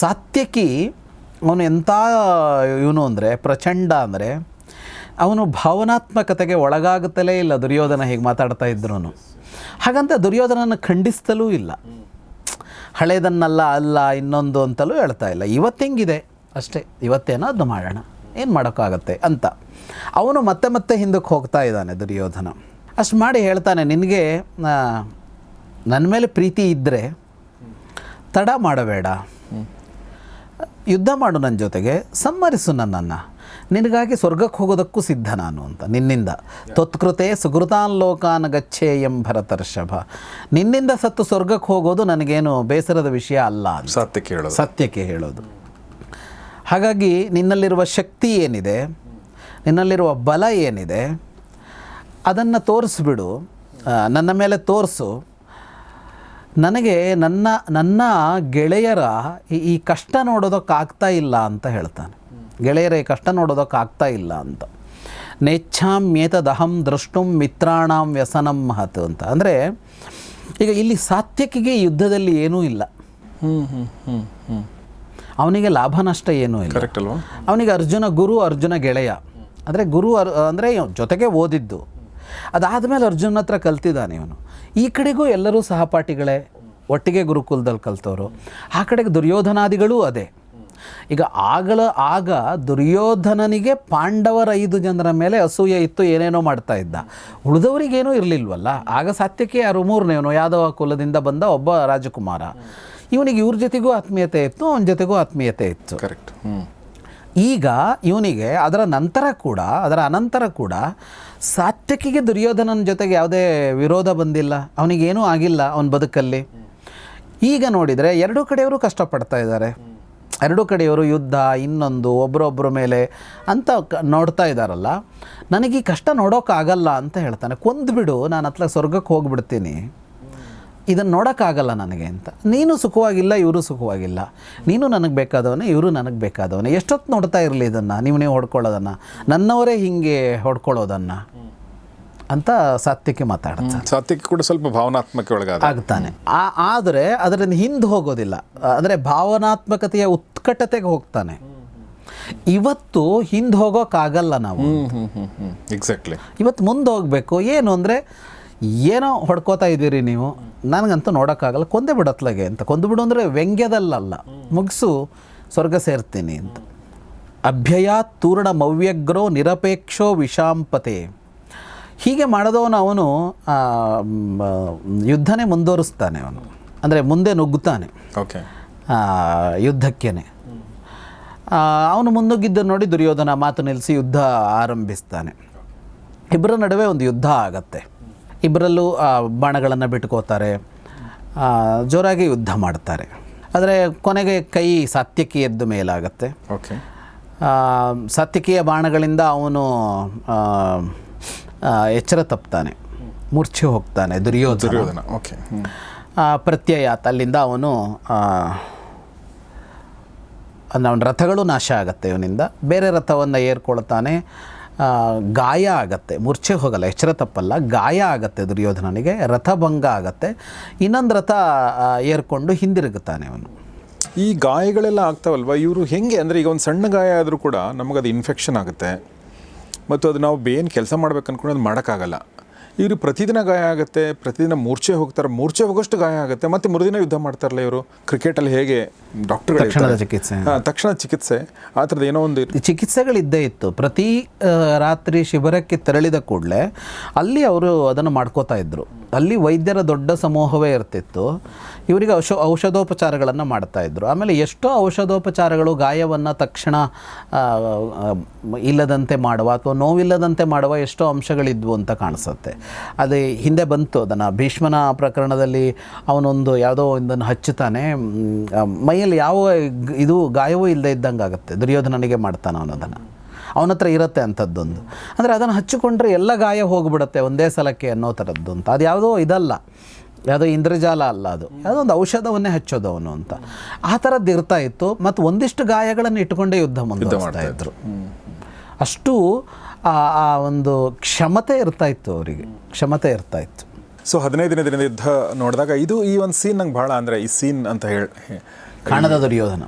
ಸಾತ್ಯಕಿ ಸಾತ್ಯಕಿ ಅವನು ಎಂಥ ಇವನು ಅಂದರೆ ಪ್ರಚಂಡ ಅಂದರೆ ಅವನು ಭಾವನಾತ್ಮಕತೆಗೆ ಒಳಗಾಗುತ್ತಲೇ ಇಲ್ಲ ದುರ್ಯೋಧನ ಹೀಗೆ ಮಾತಾಡ್ತಾ ಇದ್ರು ಹಾಗಂತ ದುರ್ಯೋಧನನ ಖಂಡಿಸ್ತಲೂ ಇಲ್ಲ. ಹಳೇದನ್ನಲ್ಲ ಅಲ್ಲ ಇನ್ನೊಂದು ಅಂತಲೂ ಹೇಳ್ತಾ ಇಲ್ಲ. ಇವತ್ತೆಂಗಿದೆ ಅಷ್ಟೇ. ಇವತ್ತೇನೋ ಅದು ಮಾಡೋಣ. ಏನು ಮಾಡೋಕ್ಕಾಗತ್ತೆ ಅಂತ. ಅವನು ಮತ್ತೆ ಮತ್ತೆ ಹಿಂದಕ್ಕೆ ಹೋಗ್ತಾ ಇದ್ದಾನೆ ದುರ್ಯೋಧನ. ಅಷ್ಟು ಮಾಡಿ ಹೇಳ್ತಾನೆ ನಿನಗೆ ನನ್ನ ಮೇಲೆ ಪ್ರೀತಿ ಇದ್ದರೆ ತಡ ಮಾಡಬೇಡ. ಯುದ್ಧ ಮಾಡು ನನ್ನ ಜೊತೆಗೆ ಸಮ್ಮರಿಸು ನನ್ನನ್ನು. ನಿನಗಾಗಿ ಸ್ವರ್ಗಕ್ಕೆ ಹೋಗೋದಕ್ಕೂ ಸಿದ್ಧ ನಾನು ಅಂತ. ನಿನ್ನಿಂದ. ತೊತ್ಕೃತೆ ಸುಗೃತಾನ್ ಲೋಕಾನ್ ಗಚ್ಚೆ ಎಂ ಭರತರ್ಷಭ. ನಿನ್ನಿಂದ ಸತ್ತು ಸ್ವರ್ಗಕ್ಕೆ ಹೋಗೋದು ನನಗೇನು ಬೇಸರದ ವಿಷಯ ಅಲ್ಲ ಅಂತ.
ಸಾತ್ವಿಕೆ ಹೇಳೋದು.
ಸತ್ಯಕ್ಕೆ ಹೇಳೋದು. ಹಾಗಾಗಿ ನಿನ್ನಲ್ಲಿರುವ ಶಕ್ತಿ ಏನಿದೆ? ನಿನ್ನಲ್ಲಿರುವ ಬಲ ಏನಿದೆ? ಅದನ್ನು ತೋರಿಸ್ಬಿಡು. ನನ್ನ ಮೇಲೆ ತೋರಿಸು. ನನಗೆ ನನ್ನ ನನ್ನ ಗೆಳೆಯರ ಈ- ಈ ಕಷ್ಟ ನೋಡೋದಕ್ಕಾಗ್ತಾ ಇಲ್ಲ ಅಂತ ಹೇಳ್ತಾನೆ. ಗೆಳೆಯರ ಕಷ್ಟ ಕಷ್ಟ ನೋಡೋದಕ್ಕಾಗ್ತಾ ಇಲ್ಲ ಅಂತ. ನೇಚ್ಛಾಮ್ಯೇತದಹಂ ದೃಷ್ಟುಂ ಮಿತ್ರಾಣಾಂ ವ್ಯಸನಂ ಮಹತ್ ಅಂತ. ಅಂದರೆ ಈಗ ಇಲ್ಲಿ ಸಾತ್ಯಕಿಗೆ ಯುದ್ಧದಲ್ಲಿ ಏನೂ ಇಲ್ಲ. ಅವನಿಗೆ ಲಾಭ ನಷ್ಟ ಏನೂ ಇಲ್ಲ. ಅವನಿಗೆ ಅರ್ಜುನ ಗುರು ಅರ್ಜುನ ಗೆಳೆಯ. ಅಂದರೆ ಗುರು ಅರ್ ಅಂದರೆ ಜೊತೆಗೆ ಓದಿದ್ದು. ಅದಾದಮೇಲೆ ಅರ್ಜುನ ಹತ್ರ ಕಲ್ತಿದ್ದಾನೆ ಇವನು. ಈ ಕಡೆಗೂ ಎಲ್ಲರೂ ಸಹಪಾಠಿಗಳೇ ಒಟ್ಟಿಗೆ ಗುರುಕುಲದಲ್ಲಿ ಕಲ್ತವರು. ಆ ಕಡೆಗೆ ದುರ್ಯೋಧನಾದಿಗಳೂ ಅದೇ. ಈಗ ಆಗಲ ಆಗ ದುರ್ಯೋಧನನಿಗೆ ಪಾಂಡವರ ಐದು ಜನರ ಮೇಲೆ ಅಸೂಯೆ ಇತ್ತು ಏನೇನೋ ಮಾಡ್ತಾ ಇದ್ದ. ಉಳಿದವರಿಗೇನೂ ಇರಲಿಲ್ವಲ್ಲ? ಆಗ ಸತ್ಯಕ್ಕೆ ಯಾರು? ಮೂರನೇವನು ಯಾದವ ಕುಲದಿಂದ ಬಂದ ಒಬ್ಬ ರಾಜಕುಮಾರ. ಇವನಿಗೆ ಇವ್ರ ಜೊತೆಗೂ ಆತ್ಮೀಯತೆ ಇತ್ತು ಅವನ ಜೊತೆಗೂ ಆತ್ಮೀಯತೆ ಇತ್ತು.
ಕರೆಕ್ಟ್
ಈಗ ಇವನಿಗೆ ಅದರ ನಂತರ ಕೂಡ ಅದರ ಅನಂತರ ಕೂಡ ಸಾತ್ಯಕಿಗೆ ದುರ್ಯೋಧನನ ಜೊತೆಗೆ ಯಾವುದೇ ವಿರೋಧ ಬಂದಿಲ್ಲ. ಅವನಿಗೇನೂ ಆಗಿಲ್ಲ ಅವನ ಬದುಕಲ್ಲಿ. ಈಗ ನೋಡಿದರೆ ಎರಡೂ ಕಡೆಯವರು ಕಷ್ಟಪಡ್ತಾ ಇದ್ದಾರೆ. ಎರಡೂ ಕಡೆಯವರು ಯುದ್ಧ, ಇನ್ನೊಂದು ಒಬ್ಬರೊಬ್ಬರ ಮೇಲೆ ಅಂತ ಕ- ನೋಡ್ತಾ ಇದ್ದಾರಲ್ಲ ನನಗೆ ಈ ಕಷ್ಟ ನೋಡೋಕ್ಕಾಗಲ್ಲ ಅಂತ ಹೇಳ್ತಾನೆ. ಕೊಂದ್ಬಿಡು ನಾನು ಅತ್ಲ ಸ್ವರ್ಗಕ್ಕೆ ಹೋಗ್ಬಿಡ್ತೀನಿ. ಇದನ್ನು ನೋಡೋಕ್ಕಾಗಲ್ಲ ನನಗೆ ಅಂತ. ನೀನು ಸುಖವಾಗಿಲ್ಲ, ಇವರು ಸುಖವಾಗಿಲ್ಲ. ನೀನು ನನಗೆ ಬೇಕಾದವನೇ, ಇವರು ನನಗೆ ಬೇಕಾದವನೇ. ಎಷ್ಟೊತ್ತು ನೋಡ್ತಾ ಇರಲಿ ಇದನ್ನು? ನೀವು ನೀವು ಹೊಡ್ಕೊಳ್ಳೋದನ್ನು. ನನ್ನವರೇ ಹೀಗೆ ಹೊಡ್ಕೊಳ್ಳೋದನ್ನು. ಅಂತ ಸತ್ಯಕ್ಕೆ ಮಾತಾಡ್ತಾನೆ.
ಸತ್ಯಕ್ಕೆ ಕೂಡ ಸ್ವಲ್ಪ ಭಾವನಾತ್ಮಕ ಒಳಗಾದ.
ಆಗ್ತಾನೆ. ಆ ಆದರೆ ಅದರಿಂದ ಹಿಂದೆ ಹೋಗೋದಿಲ್ಲ. ಅಂದರೆ ಭಾವನಾತ್ಮಕತೆಯ ಉತ್ಕಟತೆಗೆ ಹೋಗ್ತಾನೆ. ಇವತ್ತು ಹಿಂದೆ ಹೋಗೋಕ್ಕಾಗಲ್ಲ ನಾವು
ಎಕ್ಸಾಕ್ಟ್ಲಿ
ಇವತ್ತು ಮುಂದೆ ಹೋಗಬೇಕು. ಏನು ಅಂದರೆ ಏನೋ ಹೊಡ್ಕೋತಾ ಇದ್ದೀರಿ ನೀವು ನನಗಂತೂ ನೋಡೋಕ್ಕಾಗಲ್ಲ ಕೊಂದೇ ಬಿಡತ್ಲಾಗೆ ಅಂತ. ಕೊಂದು ಬಿಡು ಅಂದರೆ ವ್ಯಂಗ್ಯದಲ್ಲಲ್ಲ. ಮುಗಿಸು ಸ್ವರ್ಗ ಸೇರ್ತೀನಿ ಅಂತ. ಅಭ್ಯಯ ತೂರ್ಣ ಮವ್ಯಗ್ರೋ ನಿರಪೇಕ್ಷೋ ವಿಷಾಂಪತೆ. ಹೀಗೆ ಮಾಡಿದವನು ಅವನು ಯುದ್ಧನೇ ಮುಂದುವರಿಸ್ತಾನೆ ಅವನು. ಅಂದರೆ ಮುಂದೆ ನುಗ್ಗುತ್ತಾನೆ.
ಓಕೆ
ಯುದ್ಧಕ್ಕೇನೆ. ಅವನು ಮುನ್ನುಗ್ಗಿದ್ದ ನೋಡಿ ದುರ್ಯೋಧನ ಮಾತು ನಿಲ್ಲಿಸಿ ಯುದ್ಧ ಆರಂಭಿಸ್ತಾನೆ. ಇಬ್ಬರ ನಡುವೆ ಒಂದು ಯುದ್ಧ ಆಗತ್ತೆ. ಇಬ್ಬರಲ್ಲೂ ಬಾಣಗಳನ್ನು ಬಿಟ್ಕೋತಾರೆ ಜೋರಾಗಿ ಯುದ್ಧ ಮಾಡ್ತಾರೆ. ಆದರೆ ಕೊನೆಗೆ ಕೈ ಸಾತ್ಯಕಿ ಎದ್ದು ಮೇಲಾಗತ್ತೆ.
ಓಕೆ
ಆ, ಸಾತ್ವಿಕಿಯ ಬಾಣಗಳಿಂದ ಅವನು ಎಚ್ಚರ ತಪ್ತಾನೆ. ಮೂರ್ಛೆ ಹೋಗ್ತಾನೆ ದುರ್ಯೋಧನ.
ದುರ್ಯೋಧನ ಓಕೆ
ಪ್ರತ್ಯಯ ಪ್ರತ್ಯಯಾತ್ ಅಲ್ಲಿಂದ ಅವನು ಅವನ ರಥಗಳು ನಾಶ ಆಗತ್ತೆ ಇವನಿಂದ. ಬೇರೆ ರಥವನ್ನು ಏರ್ಕೊಳ್ತಾನೆ ಗಾಯ ಆಗತ್ತೆ. ಮೂರ್ಛೆ ಹೋಗಲ್ಲ ಎಚ್ಚರ ತಪ್ಪಲ್ಲ ಗಾಯ ಆಗತ್ತೆ ದುರ್ಯೋಧನನಿಗೆ ರಥಭಂಗ ಆಗತ್ತೆ. ಇನ್ನೊಂದು ರಥ ಏರ್ಕೊಂಡು ಹಿಂದಿರುಗುತ್ತಾನೆ ಅವನು.
ಈ ಗಾಯಗಳೆಲ್ಲ ಆಗ್ತಾವಲ್ವ? ಇವರು ಹೆಂಗೆ ಅಂದರೆ ಈಗ ಒಂದು ಸಣ್ಣ ಗಾಯ ಆದರೂ ಕೂಡ ನಮಗದು ಇನ್ಫೆಕ್ಷನ್ ಆಗುತ್ತೆ. ಮತ್ತು ಅದು ನಾವು ಏನು ಕೆಲಸ ಮಾಡ್ಬೇಕು ಅಂದ್ಕೊಂಡು ಅದು ಮಾಡೋಕ್ಕಾಗಲ್ಲ. ಇವರು ಪ್ರತಿದಿನ ಗಾಯ ಆಗುತ್ತೆ ಪ್ರತಿದಿನ ಮೂರ್ಛೆ ಹೋಗ್ತಾರೆ ಮೂರ್ಛೆ ಹೋಗೋಷ್ಟು ಗಾಯ ಆಗುತ್ತೆ ಮತ್ತೆ ಮರುದಿನ ಯುದ್ಧ ಮಾಡ್ತಾರಲ್ಲ ಇವರು. ಕ್ರಿಕೆಟಲ್ಲಿ ಹೇಗೆ ಡಾಕ್ಟರ್
ತಕ್ಷಣದ ಚಿಕಿತ್ಸೆ.
ತಕ್ಷಣ ಚಿಕಿತ್ಸೆ. ಆ ಥರದ್ದು ಏನೋ ಒಂದು
ಚಿಕಿತ್ಸೆಗಳಿದ್ದೇ ಇತ್ತು. ಪ್ರತಿ ರಾತ್ರಿ ಶಿಬಿರಕ್ಕೆ ತೆರಳಿದ ಕೂಡಲೇ ಅಲ್ಲಿ ಅವರು ಅದನ್ನು ಮಾಡ್ಕೋತಾ ಇದ್ದರು ಅಲ್ಲಿ ವೈದ್ಯರ ದೊಡ್ಡ ಸಮೂಹವೇ ಇರ್ತಿತ್ತು. ಇವರಿಗೆ ಔಷ, ಔಷಧೋಪಚಾರಗಳನ್ನು ಮಾಡ್ತಾ ಇದ್ರು. ಆಮೇಲೆ ಎಷ್ಟೋ ಔಷಧೋಪಚಾರಗಳು ಗಾಯವನ್ನು ತಕ್ಷಣ ಇಲ್ಲದಂತೆ ಮಾಡುವ ಅಥವಾ ನೋವಿಲ್ಲದಂತೆ ಮಾಡುವ ಎಷ್ಟೋ ಅಂಶಗಳಿದ್ವು ಅಂತ ಕಾಣಿಸುತ್ತೆ. ಅದೇ ಹಿಂದೆ ಬಂತು ಅದನ್ನು. ಭೀಷ್ಮನ ಪ್ರಕರಣದಲ್ಲಿ ಅವನೊಂದು ಯಾವುದೋ ಒಂದನ್ನು ಹಚ್ಚುತ್ತಾನೆ. ಮೈಯಲ್ಲಿ ಯಾವ ಇದು ಗಾಯವೂ ಇಲ್ಲದೆ ಇದ್ದಂಗೆ ಆಗುತ್ತೆ ದುರ್ಯೋಧನನಿಗೆ ಮಾಡ್ತಾನೆ ಅವನು ಅದನ್ನು ಅವನ ಹತ್ರ ಇರುತ್ತೆ ಅಂಥದ್ದೊಂದು. ಅಂದರೆ ಅದನ್ನು ಹಚ್ಚಿಕೊಂಡ್ರೆ ಎಲ್ಲ ಗಾಯ ಹೋಗಿಬಿಡುತ್ತೆ ಒಂದೇ ಸಲಕ್ಕೆ ಅನ್ನೋ ಥರದ್ದು ಅಂತ. ಅದು ಯಾವುದೋ ಇದಲ್ಲ. ಯಾವುದೋ ಇಂದ್ರಜಾಲ ಅಲ್ಲ ಅದು. ಯಾವುದೋ ಒಂದು ಔಷಧವನ್ನೇ ಹಚ್ಚೋದು ಅವನು ಅಂತ. ಆ ಥರದ್ದು ಇರ್ತಾ ಇತ್ತು. ಮತ್ತು ಒಂದಿಷ್ಟು ಗಾಯಗಳನ್ನು ಇಟ್ಕೊಂಡೇ ಯುದ್ಧ ಮುಂದುವರಿಸ್ತಾ ಇದ್ರು. ಅಷ್ಟು ಆ ಆ ಒಂದು ಕ್ಷಮತೆ ಇರ್ತಾ ಇತ್ತು ಅವರಿಗೆ. ಕ್ಷಮತೆ ಇರ್ತಾ ಇತ್ತು.
ಸೊ ಹದಿನೈದು ದಿನದ ಯುದ್ಧ ನೋಡಿದಾಗ ಇದು ಈ ಒಂದು ಸೀನ್ ನಂಗೆ ಭಾಳ ಅಂದರೆ ಈ ಸೀನ್ ಅಂತ ಹೇಳಿ
ಕಾಣದ ದುರ್ಯೋಧನ.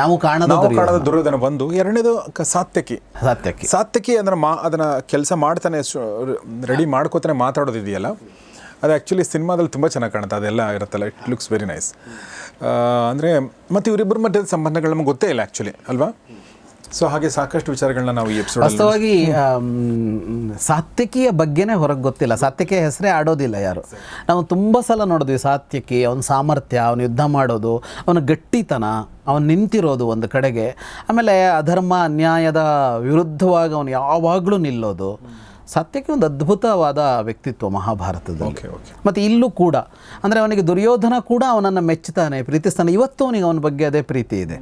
ನಾವು ಕಾಣದ
ನಾವು ಕಾಣದ ದುರ್ಯೋಧನ. ಬಂದು ಎರಡನೇದು ಸಾತ್ಯಕಿ.
ಸಾತ್ಯಕಿ.
ಸಾತ್ಯಕಿ ಅಂದ್ರೆ ಮಾ ಅದನ್ನ ಕೆಲಸ ಮಾಡ್ತಾನೆ ರೆಡಿ ಮಾಡ್ಕೋತಾನೆ ಮಾತಾಡೋದಿದೆಯಲ್ಲ? ಅದು ಆ್ಯಕ್ಚುಲಿ ಸಿನಿಮಾದಲ್ಲಿ ತುಂಬ ಚೆನ್ನಾಗಿ ಕಾಣುತ್ತೆ ಅದೆಲ್ಲ ಇರುತ್ತಲ್ಲ ಇಟ್ ಲುಕ್ಸ್ ವೆರಿ ನೈಸ್ ಅಂದರೆ ಮತ್ತು ಇವರಿಬ್ಬರ ಮಧ್ಯದ ಸಂಬಂಧಗಳು ನಮಗೆ ಗೊತ್ತೇ ಇಲ್ಲ ಆ್ಯಕ್ಚುಲಿ ಅಲ್ವಾ? ಸೊ ಹಾಗೆ ಸಾಕಷ್ಟು ವಿಚಾರಗಳನ್ನ ನಾವು ಈ ಎಪಿಸೋಡ್
ವಾಸ್ತವವಾಗಿ ಸಾತ್ಯಕಿಯ ಸಾತ್ವಿಕಿಯ ಬಗ್ಗೆನೇ ಹೊರಗೆ ಗೊತ್ತಿಲ್ಲ. ಸಾತ್ವಿಕಿಯ ಹೆಸರೇ ಆಡೋದಿಲ್ಲ ಯಾರು. ನಾವು ತುಂಬ ಸಲ ನೋಡಿದ್ವಿ ಸಾತ್ವಿಕಿ ಅವನ ಸಾಮರ್ಥ್ಯ ಅವನ ಯುದ್ಧ ಮಾಡೋದು ಅವನ ಗಟ್ಟಿತನ ಅವನು ನಿಂತಿರೋದು ಒಂದು ಕಡೆಗೆ. ಆಮೇಲೆ ಅಧರ್ಮ ಅನ್ಯಾಯದ ವಿರುದ್ಧವಾಗಿ ಅವನು ಯಾವಾಗಲೂ ನಿಲ್ಲೋದು. ಸತ್ಯಕ್ಕೆ ಒಂದು ಅದ್ಭುತವಾದ ವ್ಯಕ್ತಿತ್ವ ಮಹಾಭಾರತದಲ್ಲಿ. ಮತ್ತು ಇಲ್ಲೂ ಕೂಡ ಅಂದರೆ ಅವನಿಗೆ ದುರ್ಯೋಧನ ಕೂಡ ಅವನನ್ನು ಮೆಚ್ಚುತ್ತಾನೆ ಪ್ರೀತಿಸ್ತಾನೆ. ಇವತ್ತು ಅವನಿಗೆ ಅವನ ಬಗ್ಗೆ ಅದೇ ಪ್ರೀತಿ ಇದೆ.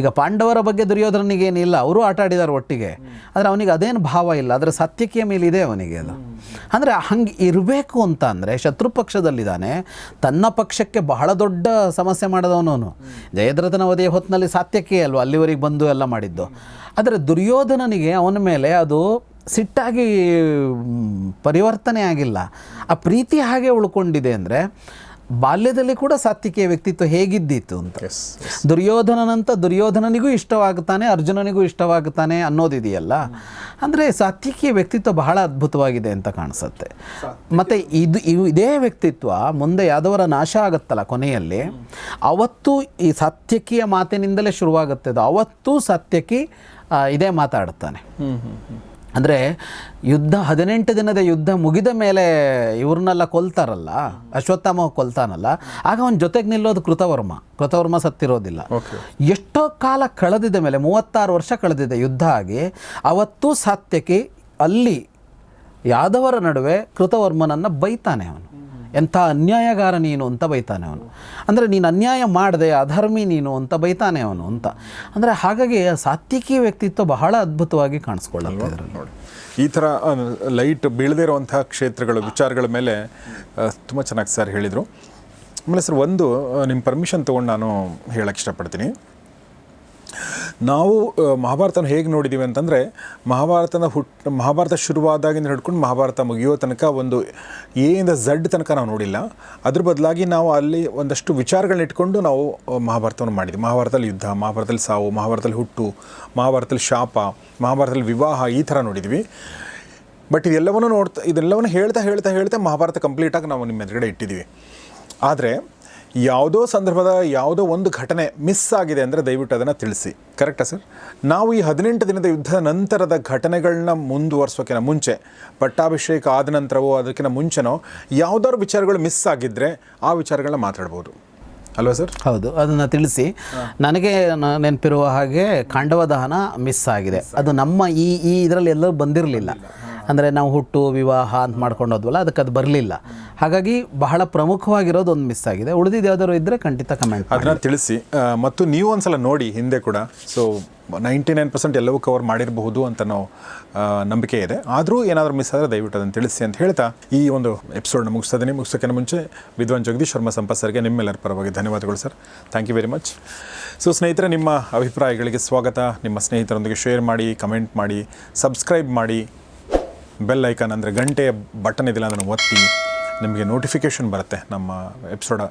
ಈಗ ಪಾಂಡವರ ಬಗ್ಗೆ ದುರ್ಯೋಧನಿಗೆ ಏನಿಲ್ಲ ಅವರು ಆಟ ಆಡಿದ್ದಾರೆ ಒಟ್ಟಿಗೆ. ಆದರೆ ಅವನಿಗೆ ಅದೇನು ಭಾವ ಇಲ್ಲ ಆದರೆ ಸತ್ಯಕ್ಕೆ ಮೇಲಿದೆ ಅವನಿಗೆ ಅದು. ಅಂದರೆ ಹಂಗೆ ಇರಬೇಕು ಅಂತ ಅಂದರೆ ಶತ್ರು ಪಕ್ಷದಲ್ಲಿದ್ದಾನೆ ತನ್ನ ಪಕ್ಷಕ್ಕೆ ಬಹಳ ದೊಡ್ಡ ಸಮಸ್ಯೆ ಮಾಡಿದವನು ಅವನು. ಜಯದ್ರಥನ ವಧೆಯ ಹೊತ್ತಿನಲ್ಲಿ ಸಾತ್ಯಕ್ಕೆ ಅಲ್ವಾ ಅಲ್ಲಿವರೆಗೆ ಬಂದು ಎಲ್ಲ ಮಾಡಿದ್ದು. ಆದರೆ ದುರ್ಯೋಧನನಿಗೆ ಅವನ ಮೇಲೆ ಅದು ಸಿಟ್ಟಾಗಿ ಪರಿವರ್ತನೆ ಆಗಿಲ್ಲ. ಆ ಪ್ರೀತಿ ಹಾಗೆ ಉಳ್ಕೊಂಡಿದೆ ಅಂದರೆ ಬಾಲ್ಯದಲ್ಲಿ ಕೂಡ ಸಾತ್ವಿಕೆಯ ವ್ಯಕ್ತಿತ್ವ ಹೇಗಿದ್ದಿತ್ತು ಅಂತ. ದುರ್ಯೋಧನನಂತ ದುರ್ಯೋಧನನಿಗೂ ಇಷ್ಟವಾಗುತ್ತಾನೆ ಅರ್ಜುನನಿಗೂ ಇಷ್ಟವಾಗುತ್ತಾನೆ ಅನ್ನೋದಿದೆಯಲ್ಲ. ಅಂದರೆ ಸಾತ್ವಿಕೀಯ ವ್ಯಕ್ತಿತ್ವ ಬಹಳ ಅದ್ಭುತವಾಗಿದೆ ಅಂತ ಕಾಣಿಸುತ್ತೆ. ಮತ್ತು ಇದು ಇವು ಇದೇ ವ್ಯಕ್ತಿತ್ವ ಮುಂದೆ ಯಾದವರ ನಾಶ ಆಗುತ್ತಲ್ಲ ಕೊನೆಯಲ್ಲಿ. ಅವತ್ತು ಈ ಸಾತ್ಯಕಿಯ ಮಾತಿನಿಂದಲೇ ಶುರುವಾಗುತ್ತೆ. ಅದು ಅವತ್ತು ಸಾತ್ಯಕಿ ಇದೇ ಮಾತಾಡುತ್ತಾನೆ ಅಂದರೆ ಯುದ್ಧ ಹದಿನೆಂಟು ದಿನದ ಯುದ್ಧ ಮುಗಿದ ಮೇಲೆ ಇವ್ರನ್ನೆಲ್ಲ ಕೊಲ್ತಾರಲ್ಲ ಅಶ್ವತ್ಥಾಮ ಕೊಲ್ತಾನಲ್ಲ ಆಗ ಅವನ ಜೊತೆಗೆ ನಿಲ್ಲೋದು ಕೃತವರ್ಮ. ಕೃತವರ್ಮ ಸತ್ತಿರೋದಿಲ್ಲ. ಎಷ್ಟೋ ಕಾಲ ಕಳೆದಿದ್ದ ಮೇಲೆ ಮೂವತ್ತಾರು ವರ್ಷ ಕಳೆದಿದೆ ಯುದ್ಧ ಆಗಿ ಅವತ್ತು ಸಾತ್ಯಕಿ ಅಲ್ಲಿ ಯಾದವರ ನಡುವೆ ಕೃತವರ್ಮನನ್ನು ಬೈತಾನೆ ಅವನು. ಎಂಥ ಅನ್ಯಾಯಗಾರ ನೀನು ಅಂತ ಬೈತಾನೆ ಅವನು. ಅಂದರೆ ನೀನು ಅನ್ಯಾಯ ಮಾಡಿದೆ ಅಧರ್ಮಿ ನೀನು ಅಂತ ಬೈತಾನೆ ಅವನು ಅಂತ. ಅಂದರೆ ಹಾಗಾಗಿ ಸಾತ್ವಿಕಿ ವ್ಯಕ್ತಿತ್ವ ಬಹಳ ಅದ್ಭುತವಾಗಿ ಕಾಣಿಸ್ಕೊಳ್ಳುತ್ತೆ ಇದರಲ್ಲಿ.
ನೋಡಿ. ಈ ಥರ ಲೈಟ್ ಬೀಳದೇ ಇರುವಂಥ ಕ್ಷೇತ್ರಗಳು ವಿಚಾರಗಳ ಮೇಲೆ ತುಂಬ ಚೆನ್ನಾಗಿ ಸರ್ ಹೇಳಿದರು. ಆಮೇಲೆ ಸರ್ ಒಂದು ನಿಮ್ಮ ಪರ್ಮಿಷನ್ ತೊಗೊಂಡು ನಾನು ಹೇಳಕ್ಕೆ ಇಷ್ಟಪಡ್ತೀನಿ. ನಾವು ಮಹಾಭಾರತನ ಹೇಗೆ ನೋಡಿದ್ದೀವಿ ಅಂತಂದರೆ, ಮಹಾಭಾರತನ ಹುಟ್, ಮಹಾಭಾರತ ಶುರುವಾದಾಗಿಂದ ಹಿಡ್ಕೊಂಡು ಮಹಾಭಾರತ ಮುಗಿಯೋ ತನಕ ಒಂದು ಎಯಿಂದ ಝಡ್ ತನಕ ನಾವು ನೋಡಿಲ್ಲ. ಅದ್ರ ಬದಲಾಗಿ ನಾವು ಅಲ್ಲಿ ಒಂದಷ್ಟು ವಿಚಾರಗಳನ್ನ ಇಟ್ಕೊಂಡು ನಾವು ಮಹಾಭಾರತವನ್ನು ಮಾಡಿದ್ವಿ. ಮಹಾಭಾರತದಲ್ಲಿ ಯುದ್ಧ, ಮಹಾಭಾರತದಲ್ಲಿ ಸಾವು, ಮಹಾಭಾರತದಲ್ಲಿ ಹುಟ್ಟು, ಮಹಾಭಾರತದಲ್ಲಿ ಶಾಪ, ಮಹಾಭಾರತದಲ್ಲಿ ವಿವಾಹ ಈ ಥರ ನೋಡಿದ್ವಿ. ಬಟ್ ಇದೆಲ್ಲವನ್ನು ನೋಡ್ತಾ, ಇದೆಲ್ಲವನ್ನು ಹೇಳ್ತಾ ಹೇಳ್ತಾ ಹೇಳ್ತಾ ಮಹಾಭಾರತ ಕಂಪ್ಲೀಟಾಗಿ ನಾವು ನಿಮ್ಮ ಎದುರುಗಡೆ ಇಟ್ಟಿದ್ದೀವಿ. ಆದರೆ ಯಾವುದೋ ಸಂದರ್ಭದ ಯಾವುದೋ ಒಂದು ಘಟನೆ ಮಿಸ್ ಆಗಿದೆ ಅಂದರೆ ದಯವಿಟ್ಟು ಅದನ್ನು ತಿಳಿಸಿ. ಕರೆಕ್ಟಾ ಸರ್ ನಾವು ಈ ಹದಿನೆಂಟು ದಿನದ ಯುದ್ಧದ ನಂತರದ ಘಟನೆಗಳನ್ನ ಮುಂದುವರ್ಸೋಕ್ಕಿಂತ ಮುಂಚೆ ಪಟ್ಟಾಭಿಷೇಕ ಆದ ನಂತರವೋ ಅದಕ್ಕಿಂತ ಮುಂಚೆನೋ ಯಾವುದಾದ್ರು ವಿಚಾರಗಳು ಮಿಸ್ ಆಗಿದ್ದರೆ ಆ ವಿಚಾರಗಳನ್ನ ಮಾತಾಡ್ಬೋದು. ಅಲ್ವಾ ಸರ್
ಹೌದು ಅದನ್ನು ತಿಳಿಸಿ. ನನಗೆ ನೆನಪಿರುವ ಹಾಗೆ ಖಾಂಡವ ದಹನ ಮಿಸ್ ಆಗಿದೆ. ಅದು ನಮ್ಮ ಈ ಈ ಇದರಲ್ಲಿ ಎಲ್ಲರೂ ಬಂದಿರಲಿಲ್ಲ. ಅಂದರೆ ನಾವು ಹುಟ್ಟು, ವಿವಾಹ ಅಂತ ಮಾಡ್ಕೊಂಡು ಹೋದ್ವಲ್ಲ, ಅದಕ್ಕೆ ಅದು ಬರಲಿಲ್ಲ. ಹಾಗಾಗಿ ಬಹಳ ಪ್ರಮುಖವಾಗಿರೋದು ಒಂದು ಮಿಸ್ ಆಗಿದೆ. ಉಳಿದಿದ್ದು ಯಾವ್ದಾದ್ರು ಇದ್ದರೆ ಖಂಡಿತ ಕಮೆಂಟ್
ಅದನ್ನ ತಿಳಿಸಿ. ಮತ್ತು ನೀವು ಒಂದ್ಸಲ ನೋಡಿ ಹಿಂದೆ ಕೂಡ. ಸೊ ನೈಂಟಿ ನೈನ್ ಪರ್ಸೆಂಟ್ ಎಲ್ಲವೂ ಕವರ್ ಮಾಡಿರಬಹುದು ಅಂತ ನಾವು ನಂಬಿಕೆ ಇದೆ. ಆದರೂ ಏನಾದರೂ ಮಿಸ್ ಆದರೆ ದಯವಿಟ್ಟು ಅದನ್ನು ತಿಳಿಸಿ ಅಂತ ಹೇಳ್ತಾ ಈ ಒಂದು ಎಪಿಸೋಡ್ನ ಮುಗಿಸ್ತಾ ಇದ್ದೀನಿ. ಮುಗಿಸೋಕ್ಕಿಂತ ಮುಂಚೆ ವಿದ್ವಾನ್ ಜಗದೀಶ್ ಶರ್ಮಾ ಸಂಪತ್ ಸರ್ಗೆ ನಿಮ್ಮೆಲ್ಲರ ಪರವಾಗಿ ಧನ್ಯವಾದಗಳು, sir. Thank you very much so ಸ್ನೇಹಿತರೆ, ನಿಮ್ಮ ಅಭಿಪ್ರಾಯಗಳಿಗೆ ಸ್ವಾಗತ. ನಿಮ್ಮ ಸ್ನೇಹಿತರೊಂದಿಗೆ ಶೇರ್ ಮಾಡಿ ಕಮೆಂಟ್ ಮಾಡಿ ಸಬ್ಸ್ಕ್ರೈಬ್ ಮಾಡಿ. ಬೆಲ್ ಐಕಾನ್ ಅಂದರೆ ಗಂಟೆ ಬಟನ್ ಇದಿಲ್ಲ ಅದನ್ನು ಒತ್ತಿ ನಿಮಗೆ ನೋಟಿಫಿಕೇಷನ್ ಬರುತ್ತೆ ನಮ್ಮ ಎಪಿಸೋಡ್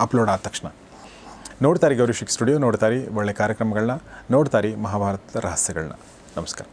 ಅಪ್ಲೋಡ್ ಆದ ತಕ್ಷಣ. ನೋಡ್ತಾರಿ ಗೌರಿಶಿಕ್ ಸ್ಟುಡಿಯೋ ನೋಡ್ತಾರೆ ಒಳ್ಳೆ ಕಾರ್ಯಕ್ರಮಗಳನ್ನ ನೋಡ್ತಾರಿ ಮಹಾಭಾರತದ ರಹಸ್ಯಗಳನ್ನ. ನಮಸ್ಕಾರ.